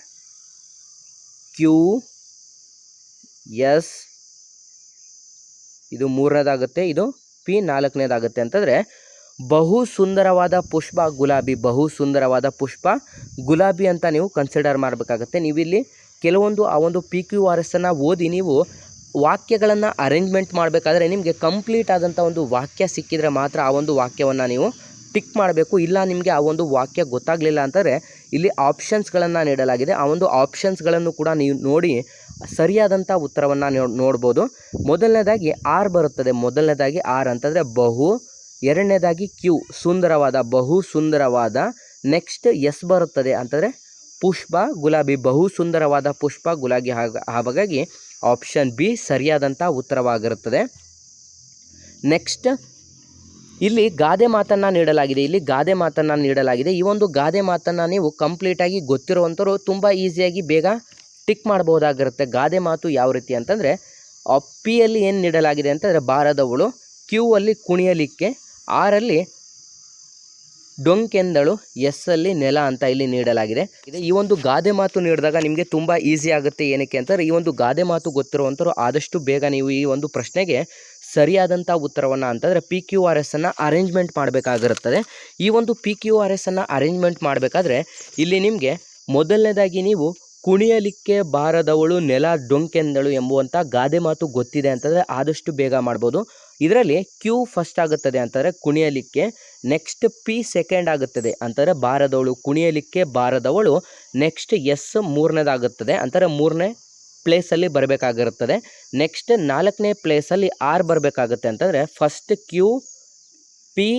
ಕ್ಯೂ ಎಸ್ ಇದು ಮೂರನೇದಾಗುತ್ತೆ, ಇದು ಪಿ ನಾಲ್ಕನೇದಾಗುತ್ತೆ ಅಂತಂದರೆ ಬಹು ಸುಂದರವಾದ ಪುಷ್ಪ ಗುಲಾಬಿ, ಬಹು ಸುಂದರವಾದ ಪುಷ್ಪ ಗುಲಾಬಿ ಅಂತ ನೀವು ಕನ್ಸಿಡರ್ ಮಾಡಬೇಕಾಗತ್ತೆ. ನೀವಿಲ್ಲಿ ಕೆಲವೊಂದು ಆ ಒಂದು ಪಿ ಕ್ಯೂ ಆರ್ ಎಸ್ಸನ್ನು ಓದಿ ನೀವು ವಾಕ್ಯಗಳನ್ನು ಅರೇಂಜ್ಮೆಂಟ್ ಮಾಡಬೇಕಾದ್ರೆ ನಿಮಗೆ ಕಂಪ್ಲೀಟ್ ಆದಂಥ ಒಂದು ವಾಕ್ಯ ಸಿಕ್ಕಿದರೆ ಮಾತ್ರ ಆ ಒಂದು ವಾಕ್ಯವನ್ನು ನೀವು ಟಿಕ್ ಮಾಡಬೇಕು. ಇಲ್ಲ ನಿಮಗೆ ಆ ಒಂದು ವಾಕ್ಯ ಗೊತ್ತಾಗಲಿಲ್ಲ ಅಂತಂದರೆ ಇಲ್ಲಿ ಆಪ್ಷನ್ಸ್ಗಳನ್ನು ನೀಡಲಾಗಿದೆ. ಆ ಒಂದು ಆಪ್ಷನ್ಸ್ಗಳನ್ನು ಕೂಡ ನೀವು ನೋಡಿ ಸರಿಯಾದಂಥ ಉತ್ತರವನ್ನು ನೋಡ್ಬೋದು. ಮೊದಲನೇದಾಗಿ ಆರ್ ಬರುತ್ತದೆ. ಮೊದಲನೇದಾಗಿ ಆರ್ ಅಂತಂದರೆ ಬಹು, ಎರಡನೇದಾಗಿ ಕ್ಯೂ ಸುಂದರವಾದ, ಬಹು ಸುಂದರವಾದ ನೆಕ್ಸ್ಟ್ ಎಸ್ ಬರುತ್ತದೆ ಅಂತಂದರೆ ಪುಷ್ಪ, ಗುಲಾಬಿ, ಬಹು ಸುಂದರವಾದ, ಪುಷ್ಪ, ಗುಲಾಬಿ ಹಾಗ ಹಾಗಾಗಿ ಆಪ್ಷನ್ ಬಿ ಸರಿಯಾದಂಥ ಉತ್ತರವಾಗಿರುತ್ತದೆ. ನೆಕ್ಸ್ಟ್ ಇಲ್ಲಿ ಗಾದೆ ಮಾತನ್ನು ನೀಡಲಾಗಿದೆ. ಇಲ್ಲಿ ಗಾದೆ ಮಾತನ್ನು ನೀಡಲಾಗಿದೆ. ಈ ಒಂದು ಗಾದೆ ಮಾತನ್ನು ನೀವು ಕಂಪ್ಲೀಟಾಗಿ ಗೊತ್ತಿರುವಂಥವ್ರು ತುಂಬ ಈಸಿಯಾಗಿ ಬೇಗ ಟಿಕ್ ಮಾಡಬಹುದಾಗಿರುತ್ತೆ. ಗಾದೆ ಮಾತು ಯಾವ ರೀತಿ ಅಂತಂದರೆ ಪಿಯಲ್ಲಿ ಏನು ನೀಡಲಾಗಿದೆ ಅಂತಂದರೆ, ಬಾರದವಳು ಕ್ಯೂ ಅಲ್ಲಿ ಕುಣಿಯಲಿಕ್ಕೆ, ಆರಲ್ಲಿ ಡೊಂಕೆಂದಳು ಎಸ್ ಅಲ್ಲಿ ನೆಲ ಅಂತ ಇಲ್ಲಿ ನೀಡಲಾಗಿದೆ. ಇದೆ, ಈ ಒಂದು ಗಾದೆ ಮಾತು ನೀಡಿದಾಗ ನಿಮಗೆ ತುಂಬ ಈಸಿ ಆಗುತ್ತೆ ಏನಕ್ಕೆ ಅಂತಂದರೆ, ಈ ಒಂದು ಗಾದೆ ಮಾತು ಗೊತ್ತಿರುವಂಥವ್ರು ಆದಷ್ಟು ಬೇಗ ನೀವು ಈ ಒಂದು ಪ್ರಶ್ನೆಗೆ ಸರಿಯಾದಂಥ ಉತ್ತರವನ್ನು ಅಂತಂದರೆ ಪಿ ಕ್ಯೂ ಆರ್ ಎಸ್ ಅನ್ನು ಅರೇಂಜ್ಮೆಂಟ್ ಮಾಡಬೇಕಾಗಿರುತ್ತದೆ. ಈ ಒಂದು ಪಿ ಕ್ಯೂ ಆರ್ ಎಸ್ ಅನ್ನು ಅರೇಂಜ್ಮೆಂಟ್ ಮಾಡಬೇಕಾದ್ರೆ ಇಲ್ಲಿ ನಿಮಗೆ ಮೊದಲನೇದಾಗಿ ನೀವು ಕುಣಿಯಲಿಕ್ಕೆ ಬಾರದವಳು ನೆಲ ಡೊಂಕೆಂದಳು ಎಂಬುವಂಥ ಗಾದೆ ಮಾತು ಗೊತ್ತಿದೆ ಅಂತಂದರೆ ಆದಷ್ಟು ಬೇಗ ಮಾಡ್ಬೋದು. ಇದರಲ್ಲಿ ಕ್ಯೂ ಫಸ್ಟ್ ಆಗುತ್ತದೆ ಅಂತಂದರೆ ಕುಣಿಯಲಿಕ್ಕೆ ನೆಕ್ಸ್ಟ್ ಪಿ ಸೆಕೆಂಡ್ ಆಗುತ್ತದೆ ಅಂತಂದರೆ ಬಾರದವಳು. ಕುಣಿಯಲಿಕ್ಕೆ ಬಾರದವಳು ನೆಕ್ಸ್ಟ್ ಎಸ್ ಮೂರನೇದಾಗುತ್ತದೆ ಅಂತಾರೆ ಮೂರನೇ ಪ್ಲೇಸಲ್ಲಿ ಬರಬೇಕಾಗಿರುತ್ತದೆ. ನೆಕ್ಸ್ಟ್ ನಾಲ್ಕನೇ ಪ್ಲೇಸಲ್ಲಿ ಆರ್ ಬರಬೇಕಾಗುತ್ತೆ ಅಂತಂದರೆ first Q P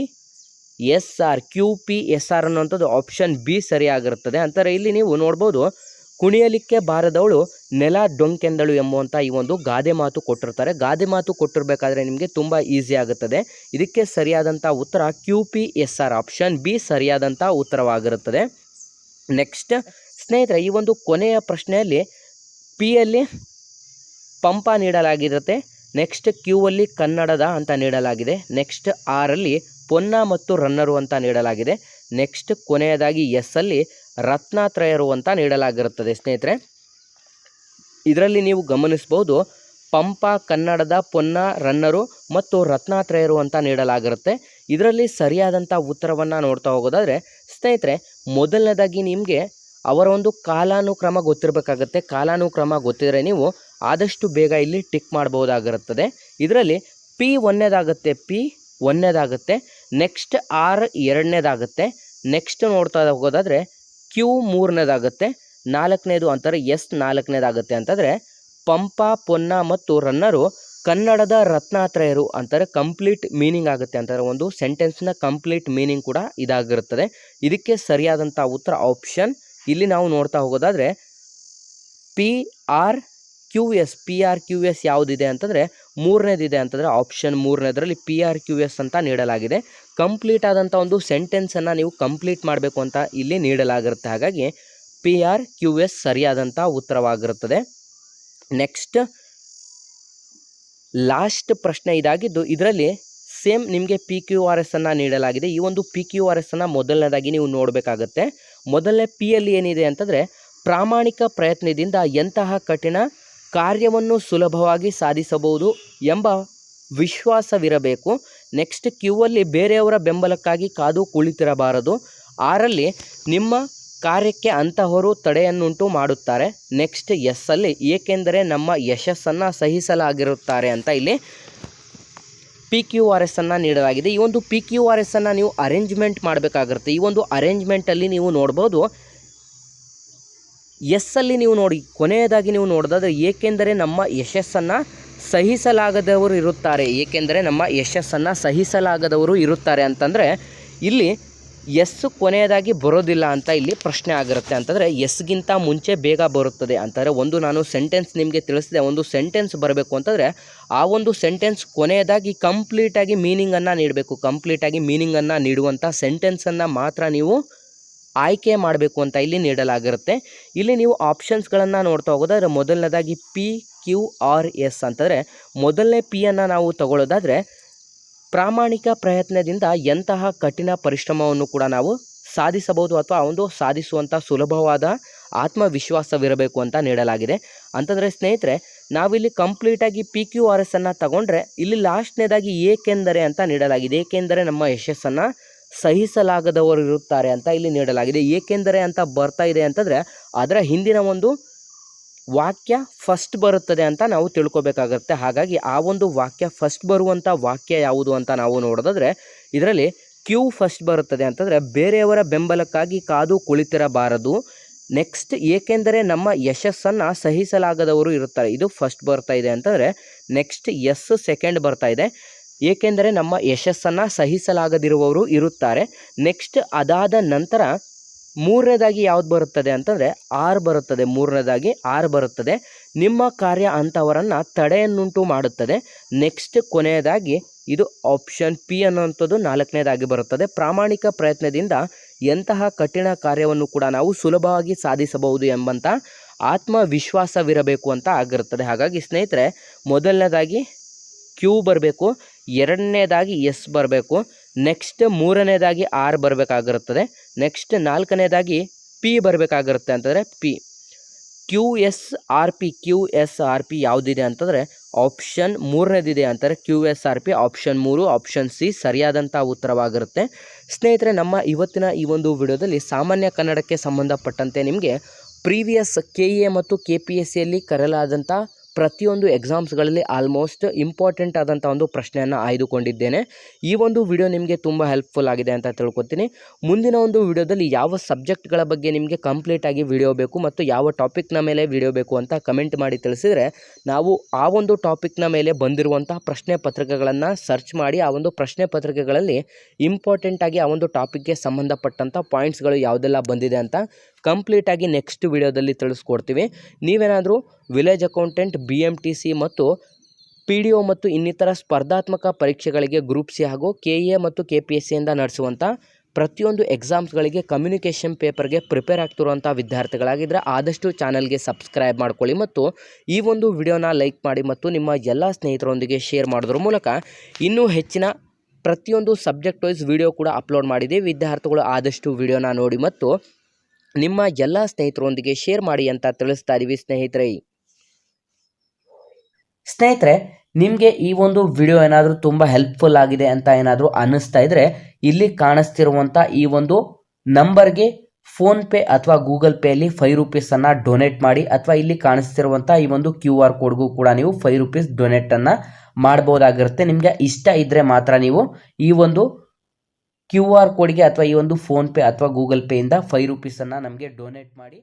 S R Q P S R ಅನ್ನುವಂಥದ್ದು ಆಪ್ಷನ್ ಬಿ ಸರಿಯಾಗಿರುತ್ತದೆ. ಅಂತಾರೆ ಇಲ್ಲಿ ನೀವು ನೋಡ್ಬೋದು ಕುಣಿಯಲಿಕ್ಕೆ ಬಾರದವಳು ನೆಲ ಡೊಂಕೆಂದಳು ಎಂಬುವಂಥ ಈ ಒಂದು ಗಾದೆ ಮಾತು ಕೊಟ್ಟಿರ್ತಾರೆ. ಗಾದೆ ಮಾತು ಕೊಟ್ಟಿರಬೇಕಾದ್ರೆ ನಿಮಗೆ ತುಂಬ ಈಸಿ ಆಗುತ್ತದೆ. ಇದಕ್ಕೆ ಸರಿಯಾದಂಥ ಉತ್ತರ Q P S R option B ಸರಿಯಾದಂಥ ಉತ್ತರವಾಗಿರುತ್ತದೆ. ನೆಕ್ಸ್ಟ್ ಸ್ನೇಹಿತರೆ, ಈ ಒಂದು ಕೊನೆಯ ಪ್ರಶ್ನೆಯಲ್ಲಿ ಪಿಯಲ್ಲಿ ಪಂಪ ನೀಡಲಾಗಿರುತ್ತೆ. ನೆಕ್ಸ್ಟ್ ಕ್ಯೂ ಅಲ್ಲಿ ಕನ್ನಡದ ಅಂತ ನೀಡಲಾಗಿದೆ. ನೆಕ್ಸ್ಟ್ ಆರಲ್ಲಿ ಪೊನ್ನ ಮತ್ತು ರನ್ನರು ಅಂತ ನೀಡಲಾಗಿದೆ. ನೆಕ್ಸ್ಟ್ ಕೊನೆಯದಾಗಿ ಎಸ್ ಅಲ್ಲಿ ರತ್ನಾತ್ರಯರು ಅಂತ ನೀಡಲಾಗಿರುತ್ತದೆ, ಸ್ನೇಹಿತರೆ. ಇದರಲ್ಲಿ ನೀವು ಗಮನಿಸಬಹುದು, ಪಂಪ, ಕನ್ನಡದ ಪೊನ್ನ, ರನ್ನರು ಮತ್ತು ರತ್ನಾತ್ರಯರು ಅಂತ ನೀಡಲಾಗಿರುತ್ತೆ. ಇದರಲ್ಲಿ ಸರಿಯಾದಂಥ ಉತ್ತರವನ್ನು ನೋಡ್ತಾ ಹೋಗೋದಾದರೆ, ಸ್ನೇಹಿತರೆ, ಮೊದಲನೇದಾಗಿ ನಿಮಗೆ ಅವರ ಒಂದು ಕಾಲಾನುಕ್ರಮ ಗೊತ್ತಿರಬೇಕಾಗತ್ತೆ. ಕಾಲಾನುಕ್ರಮ ಗೊತ್ತಿದ್ರೆ ನೀವು ಆದಷ್ಟು ಬೇಗ ಇಲ್ಲಿ ಟಿಕ್ ಮಾಡಬಹುದಾಗಿರುತ್ತದೆ. ಇದರಲ್ಲಿ ಪಿ ಒಂದನೇದಾಗುತ್ತೆ ಪಿ ಒಂದನೇದಾಗುತ್ತೆ ನೆಕ್ಸ್ಟ್ ಆರ್ ಎರಡನೇದಾಗುತ್ತೆ. ನೆಕ್ಸ್ಟ್ ನೋಡ್ತಾ ಹೋಗೋದಾದರೆ ಕ್ಯೂ ಮೂರನೇದಾಗುತ್ತೆ, ನಾಲ್ಕನೇದು ಅಂತಾರೆ ಎಸ್ ನಾಲ್ಕನೇದಾಗುತ್ತೆ ಅಂತಂದರೆ ಪಂಪ, ಪೊನ್ನ ಮತ್ತು ರನ್ನರು ಕನ್ನಡದ ರತ್ನಾತ್ರಯರು ಅಂತಾರೆ ಕಂಪ್ಲೀಟ್ ಮೀನಿಂಗ್ ಆಗುತ್ತೆ ಅಂತಾರೆ. ಒಂದು ಸೆಂಟೆನ್ಸ್ನ ಕಂಪ್ಲೀಟ್ ಮೀನಿಂಗ್ ಕೂಡ ಇದಾಗಿರುತ್ತದೆ. ಇದಕ್ಕೆ ಸರಿಯಾದಂಥ ಉತ್ತರ ಆಪ್ಷನ್ ಇಲ್ಲಿ ನಾವು ನೋಡ್ತಾ ಹೋಗೋದಾದರೆ P R Q S, P R Q S ಯಾವುದಿದೆ ಅಂತಂದರೆ ಮೂರನೇದಿದೆ ಅಂತಂದರೆ ಆಪ್ಷನ್ ಮೂರನೇದರಲ್ಲಿ ಪಿ ಆರ್ ಕ್ಯೂ ಎಸ್ ಅಂತ ನೀಡಲಾಗಿದೆ. ಕಂಪ್ಲೀಟ್ ಆದಂಥ ಒಂದು ಸೆಂಟೆನ್ಸನ್ನು ನೀವು ಕಂಪ್ಲೀಟ್ ಮಾಡಬೇಕು ಅಂತ ಇಲ್ಲಿ ನೀಡಲಾಗಿರುತ್ತೆ. ಹಾಗಾಗಿ ಪಿ ಆರ್ ಕ್ಯೂ ಎಸ್ ಸರಿಯಾದಂಥ ಉತ್ತರವಾಗಿರುತ್ತದೆ. ನೆಕ್ಸ್ಟ್ ಲಾಸ್ಟ್ ಪ್ರಶ್ನೆ ಇದಾಗಿದ್ದು ಇದರಲ್ಲಿ ಸೇಮ್ ನಿಮಗೆ ಪಿ ಕ್ಯೂ ಆರ್ ಎಸ್ ಅನ್ನು ನೀಡಲಾಗಿದೆ. ಈ ಒಂದು ಪಿ ಕ್ಯೂ ಆರ್ ಎಸ್ ಅನ್ನು ಮೊದಲನೇದಾಗಿ ನೀವು ನೋಡಬೇಕಾಗತ್ತೆ. ಮೊದಲನೇ ಪಿ ಅಲ್ಲಿ ಏನಿದೆ ಅಂತಂದರೆ ಪ್ರಾಮಾಣಿಕ ಪ್ರಯತ್ನದಿಂದ ಎಂತಹ ಕಠಿಣ ಕಾರ್ಯವನ್ನು ಸುಲಭವಾಗಿ ಸಾಧಿಸಬಹುದು ಎಂಬ ವಿಶ್ವಾಸವಿರಬೇಕು. ನೆಕ್ಸ್ಟ್ ಕ್ಯೂ ಅಲ್ಲಿ ಬೇರೆಯವರ ಬೆಂಬಲಕ್ಕಾಗಿ ಕಾದು ಕುಳಿತಿರಬಾರದು. ಆರಲ್ಲಿ ನಿಮ್ಮ ಕಾರ್ಯಕ್ಕೆ ಅಂತಹವರು ತಡೆಯನ್ನುಂಟು ಮಾಡುತ್ತಾರೆ. ನೆಕ್ಸ್ಟ್ ಎಸ್ ಅಲ್ಲಿ ಏಕೆಂದರೆ ನಮ್ಮ ಯಶಸ್ಸನ್ನು ಸಹಿಸಲಾಗಿರುತ್ತಾರೆ ಅಂತ ಇಲ್ಲಿ ಪಿ ಕ್ಯೂ ಆರ್ ಎಸ್ಸನ್ನು ನೀಡಲಾಗಿದೆ. ಈ ಒಂದು ಪಿ ಕ್ಯೂ ಆರ್ ಎಸ್ಸನ್ನು ನೀವು ಅರೇಂಜ್ಮೆಂಟ್ ಮಾಡಬೇಕಾಗಿರುತ್ತೆ. ಈ ಒಂದು ಅರೇಂಜ್ಮೆಂಟಲ್ಲಿ ನೀವು ನೋಡ್ಬೋದು ಎಸ್ ಅಲ್ಲಿ ನೀವು ನೋಡಿ, ಕೊನೆಯದಾಗಿ ನೀವು ನೋಡೋದಾದರೆ ಏಕೆಂದರೆ ನಮ್ಮ ಯಶಸ್ಸನ್ನು ಸಹಿಸಲಾಗದವರು ಇರುತ್ತಾರೆ. ಏಕೆಂದರೆ ನಮ್ಮ ಯಶಸ್ಸನ್ನು ಸಹಿಸಲಾಗದವರು ಇರುತ್ತಾರೆ ಅಂತಂದರೆ ಇಲ್ಲಿ ಎಸ್ ಕೊನೆಯದಾಗಿ ಬರೋದಿಲ್ಲ ಅಂತ ಇಲ್ಲಿ ಪ್ರಶ್ನೆ ಆಗಿರುತ್ತೆ. ಅಂತಂದರೆ ಎಸ್ಗಿಂತ ಮುಂಚೆ ಬೇಗ ಬರುತ್ತದೆ. ಅಂತಂದರೆ ಒಂದು ನಾನು ಸೆಂಟೆನ್ಸ್ ನಿಮಗೆ ತಿಳಿಸಿದೆ, ಒಂದು ಸೆಂಟೆನ್ಸ್ ಬರಬೇಕು ಅಂತಂದರೆ ಆ ಒಂದು ಸೆಂಟೆನ್ಸ್ ಕೊನೆಯದಾಗಿ ಕಂಪ್ಲೀಟಾಗಿ ಮೀನಿಂಗನ್ನು ನೀಡಬೇಕು. ಕಂಪ್ಲೀಟಾಗಿ ಮೀನಿಂಗನ್ನು ನೀಡುವಂಥ ಸೆಂಟೆನ್ಸನ್ನು ಮಾತ್ರ ನೀವು ಆಯ್ಕೆ ಮಾಡಬೇಕು ಅಂತ ಇಲ್ಲಿ ನೀಡಲಾಗಿರುತ್ತೆ. ಇಲ್ಲಿ ನೀವು ಆಪ್ಷನ್ಸ್ಗಳನ್ನು ನೋಡ್ತಾ ಹೋಗೋದಾದ್ರೆ ಮೊದಲನೇದಾಗಿ ಪಿ ಕ್ಯೂ ಆರ್ ಎಸ್ ಅಂತಂದರೆ ಮೊದಲನೇ ಪಿಯನ್ನು ನಾವು ತಗೊಳ್ಳೋದಾದರೆ ಪ್ರಾಮಾಣಿಕ ಪ್ರಯತ್ನದಿಂದ ಎಂತಹ ಕಠಿಣ ಪರಿಶ್ರಮವನ್ನು ಕೂಡ ನಾವು ಸಾಧಿಸಬಹುದು ಅಥವಾ ಒಂದು ಸಾಧಿಸುವಂಥ ಸುಲಭವಾದ ಆತ್ಮವಿಶ್ವಾಸವಿರಬೇಕು ಅಂತ ನೀಡಲಾಗಿದೆ. ಅಂತಂದರೆ ಸ್ನೇಹಿತರೆ, ನಾವಿಲ್ಲಿ ಕಂಪ್ಲೀಟಾಗಿ ಪಿ ಕ್ಯೂ ಆರ್ ಎಸ್ ಅನ್ನು ತಗೊಂಡ್ರೆ ಇಲ್ಲಿ ಲಾಸ್ಟ್ನೇದಾಗಿ ಏಕೆಂದರೆ ಅಂತ ನೀಡಲಾಗಿದೆ. ಏಕೆಂದರೆ ನಮ್ಮ ಯಶಸ್ಸನ್ನು ಸಹಿಸಲಾಗದವರು ಇರುತ್ತಾರೆ ಅಂತ ಇಲ್ಲಿ ನೀಡಲಾಗಿದೆ. ಏಕೆಂದರೆ ಅಂತ ಬರ್ತಾ ಇದೆ ಅಂತಂದರೆ ಅದರ ಹಿಂದಿನ ಒಂದು ವಾಕ್ಯ ಫಸ್ಟ್ ಬರುತ್ತದೆ ಅಂತ ನಾವು ತಿಳ್ಕೊಬೇಕಾಗತ್ತೆ. ಹಾಗಾಗಿ ಆ ಒಂದು ವಾಕ್ಯ ಫಸ್ಟ್ ಬರುವಂಥ ವಾಕ್ಯ ಯಾವುದು ಅಂತ ನಾವು ನೋಡೋದಾದ್ರೆ, ಇದರಲ್ಲಿ ಕ್ಯೂ ಫಸ್ಟ್ ಬರುತ್ತದೆ ಅಂತಂದರೆ, ಬೇರೆಯವರ ಬೆಂಬಲಕ್ಕಾಗಿ ಕಾದು ಕುಳಿತಿರಬಾರದು. ನೆಕ್ಸ್ಟ್ ಏಕೆಂದರೆ ನಮ್ಮ ಯಶಸ್ಸನ್ನು ಸಹಿಸಲಾಗದವರು ಇರುತ್ತಾರೆ. ಇದು ಫಸ್ಟ್ ಬರ್ತಾ ಇದೆ ಅಂತಂದರೆ ನೆಕ್ಸ್ಟ್ ಎಸ್ ಸೆಕೆಂಡ್ ಬರ್ತಾ ಇದೆ. ಏಕೆಂದರೆ ನಮ್ಮ ಯಶಸ್ಸನ್ನು ಸಹಿಸಲಾಗದಿರುವವರು ಇರುತ್ತಾರೆ. ನೆಕ್ಸ್ಟ್ ಅದಾದ ನಂತರ ಮೂರನೇದಾಗಿ ಯಾವ್ದು ಬರುತ್ತದೆ ಅಂತಂದರೆ ಆರ್ ಬರುತ್ತದೆ, ಮೂರನೇದಾಗಿ ಆರ್ ಬರುತ್ತದೆ. ನಿಮ್ಮ ಕಾರ್ಯ ಅಂಥವರನ್ನು ತಡೆಯನ್ನುಂಟು ಮಾಡುತ್ತದೆ. ನೆಕ್ಸ್ಟ್ ಕೊನೆಯದಾಗಿ ಇದು ಆಪ್ಷನ್ ಪಿ ಅನ್ನುವಂಥದ್ದು ನಾಲ್ಕನೇದಾಗಿ ಬರುತ್ತದೆ. ಪ್ರಾಮಾಣಿಕ ಪ್ರಯತ್ನದಿಂದ ಎಂತಹ ಕಠಿಣ ಕಾರ್ಯವನ್ನು ಕೂಡ ನಾವು ಸುಲಭವಾಗಿ ಸಾಧಿಸಬಹುದು ಎಂಬಂಥ ಆತ್ಮವಿಶ್ವಾಸವಿರಬೇಕು ಅಂತ ಆಗಿರುತ್ತದೆ. ಹಾಗಾಗಿ ಸ್ನೇಹಿತರೆ, ಮೊದಲನೇದಾಗಿ ಕ್ಯೂ ಬರಬೇಕು, ಎರಡನೇದಾಗಿ ಎಸ್ ಬರಬೇಕು. ನೆಕ್ಸ್ಟ್ ಮೂರನೇದಾಗಿ ಆರ್ ಬರಬೇಕಾಗಿರುತ್ತದೆ. ನೆಕ್ಸ್ಟ್ ನಾಲ್ಕನೇದಾಗಿ ಪಿ ಬರಬೇಕಾಗಿರುತ್ತೆ ಅಂತಂದರೆ P Q S R P Q S R P ಯಾವುದಿದೆ ಅಂತಂದರೆ ಆಪ್ಷನ್ ಮೂರನೇದಿದೆ ಅಂತಾರೆ Q S R P option ಮೂರು ಆಪ್ಷನ್ ಸಿ ಸರಿಯಾದಂಥ ಉತ್ತರವಾಗಿರುತ್ತೆ. ಸ್ನೇಹಿತರೆ, ನಮ್ಮ ಇವತ್ತಿನ ಈ ಒಂದು ವಿಡಿಯೋದಲ್ಲಿ ಸಾಮಾನ್ಯ ಕನ್ನಡಕ್ಕೆ ಸಂಬಂಧಪಟ್ಟಂತೆ ನಿಮಗೆ ಪ್ರೀವಿಯಸ್ ಕೆ ಎ ಮತ್ತು ಕೆ ಪಿ ಎಸ್ ಸಿಯಲ್ಲಿ ಕರೆಯಲಾದಂಥ ಪ್ರತಿಯೊಂದು ಎಕ್ಸಾಮ್ಸ್ಗಳಲ್ಲಿ ಆಲ್ಮೋಸ್ಟ್ ಇಂಪಾರ್ಟೆಂಟ್ ಆದಂಥ ಒಂದು ಪ್ರಶ್ನೆಯನ್ನು ಆಯ್ದುಕೊಂಡಿದ್ದೇನೆ. ಈ ಒಂದು ವಿಡಿಯೋ ನಿಮಗೆ ತುಂಬ ಹೆಲ್ಪ್ಫುಲ್ ಆಗಿದೆ ಅಂತ ತಿಳ್ಕೊತೀನಿ. ಮುಂದಿನ ಒಂದು ವಿಡಿಯೋದಲ್ಲಿ ಯಾವ ಸಬ್ಜೆಕ್ಟ್ಗಳ ಬಗ್ಗೆ ನಿಮಗೆ ಕಂಪ್ಲೀಟಾಗಿ ವಿಡಿಯೋ ಬೇಕು ಮತ್ತು ಯಾವ ಟಾಪಿಕ್ನ ಮೇಲೆ ವಿಡಿಯೋ ಬೇಕು ಅಂತ ಕಮೆಂಟ್ ಮಾಡಿ ತಿಳಿಸಿದರೆ ನಾವು ಆ ಒಂದು ಟಾಪಿಕ್ನ ಮೇಲೆ ಬಂದಿರುವಂತಹ ಪ್ರಶ್ನೆ ಪತ್ರಿಕೆಗಳನ್ನು ಸರ್ಚ್ ಮಾಡಿ ಆ ಒಂದು ಪ್ರಶ್ನೆ ಪತ್ರಿಕೆಗಳಲ್ಲಿ ಇಂಪಾರ್ಟೆಂಟಾಗಿ ಆ ಒಂದು ಟಾಪಿಕ್ಗೆ ಸಂಬಂಧಪಟ್ಟಂಥ ಪಾಯಿಂಟ್ಸ್ಗಳು ಯಾವುದೆಲ್ಲ ಬಂದಿದೆ ಅಂತ ಕಂಪ್ಲೀಟಾಗಿ ನೆಕ್ಸ್ಟ್ ವಿಡಿಯೋದಲ್ಲಿ ತಿಳಿಸ್ಕೊಡ್ತೀವಿ. ನೀವೇನಾದರೂ village accountant B M T C ಮತ್ತು ಪಿ ಡಿ ಒ ಮತ್ತು ಇನ್ನಿತರ ಸ್ಪರ್ಧಾತ್ಮಕ ಪರೀಕ್ಷೆಗಳಿಗೆ ಗ್ರೂಪ್ ಸಿ ಹಾಗೂ ಕೆ ಎ ಮತ್ತು ಕೆ ಪಿ ಎಸ್ ಸಿಯಿಂದ ನಡೆಸುವಂಥ ಪ್ರತಿಯೊಂದು ಎಕ್ಸಾಮ್ಸ್ಗಳಿಗೆ ಕಮ್ಯುನಿಕೇಷನ್ ಪೇಪರ್ಗೆ ಪ್ರಿಪೇರ್ ಆಗ್ತಿರುವಂಥ ವಿದ್ಯಾರ್ಥಿಗಳಾಗಿದ್ದರೆ ಆದಷ್ಟು ಚಾನಲ್ಗೆ ಸಬ್ಸ್ಕ್ರೈಬ್ ಮಾಡ್ಕೊಳ್ಳಿ ಮತ್ತು ಈ ಒಂದು ವಿಡಿಯೋನ ಲೈಕ್ ಮಾಡಿ ಮತ್ತು ನಿಮ್ಮ ಎಲ್ಲ ಸ್ನೇಹಿತರೊಂದಿಗೆ ಶೇರ್ ಮಾಡೋದ್ರ ಮೂಲಕ ಇನ್ನೂ ಹೆಚ್ಚಿನ ಪ್ರತಿಯೊಂದು ಸಬ್ಜೆಕ್ಟ್ ವೈಸ್ ವಿಡಿಯೋ ಕೂಡ ಅಪ್ಲೋಡ್ ಮಾಡಿದೆ ವಿದ್ಯಾರ್ಥಿಗಳು ಆದಷ್ಟು ವಿಡಿಯೋನ ನೋಡಿ ಮತ್ತು ನಿಮ್ಮ ಎಲ್ಲ ಸ್ನೇಹಿತರೊಂದಿಗೆ ಶೇರ್ ಮಾಡಿ ಅಂತ ತಿಳಿಸ್ತಾ ಇದ್ದೀವಿ ಸ್ನೇಹಿತರೆ. ಸ್ನೇಹಿತರೆ, ನಿಮಗೆ ಈ ಒಂದು ವಿಡಿಯೋ ಏನಾದರೂ ತುಂಬ ಹೆಲ್ಪ್ಫುಲ್ ಆಗಿದೆ ಅಂತ ಏನಾದರೂ ಅನ್ನಿಸ್ತಾ ಇದ್ರೆ, ಇಲ್ಲಿ ಕಾಣಿಸ್ತಿರುವಂಥ ಈ ಒಂದು ನಂಬರ್ಗೆ ಫೋನ್ ಪೇ ಅಥವಾ ಗೂಗಲ್ ಪೇಯಲ್ಲಿ ಫೈವ್ ರುಪೀಸನ್ನು ಡೊನೇಟ್ ಮಾಡಿ, ಅಥವಾ ಇಲ್ಲಿ ಕಾಣಿಸ್ತಿರುವಂಥ ಈ ಒಂದು ಕ್ಯೂ ಆರ್ ಕೋಡ್ಗೂ ಕೂಡ ನೀವು ಫೈವ್ ರುಪೀಸ್ ಡೊನೇಟನ್ನು ಮಾಡ್ಬೋದಾಗಿರುತ್ತೆ. ನಿಮಗೆ ಇಷ್ಟ ಇದ್ದರೆ ಮಾತ್ರ ನೀವು ಈ ಒಂದು ಕ್ಯೂ ಆರ್ ಕೋಡ್ಗೆ ಅಥವಾ ಈ ಒಂದು ಫೋನ್ಪೇ ಅಥವಾ ಗೂಗಲ್ ಪೇಯಿಂದ ಫೈವ್ ರುಪೀಸನ್ನು ನಮಗೆ ಡೊನೇಟ್ ಮಾಡಿ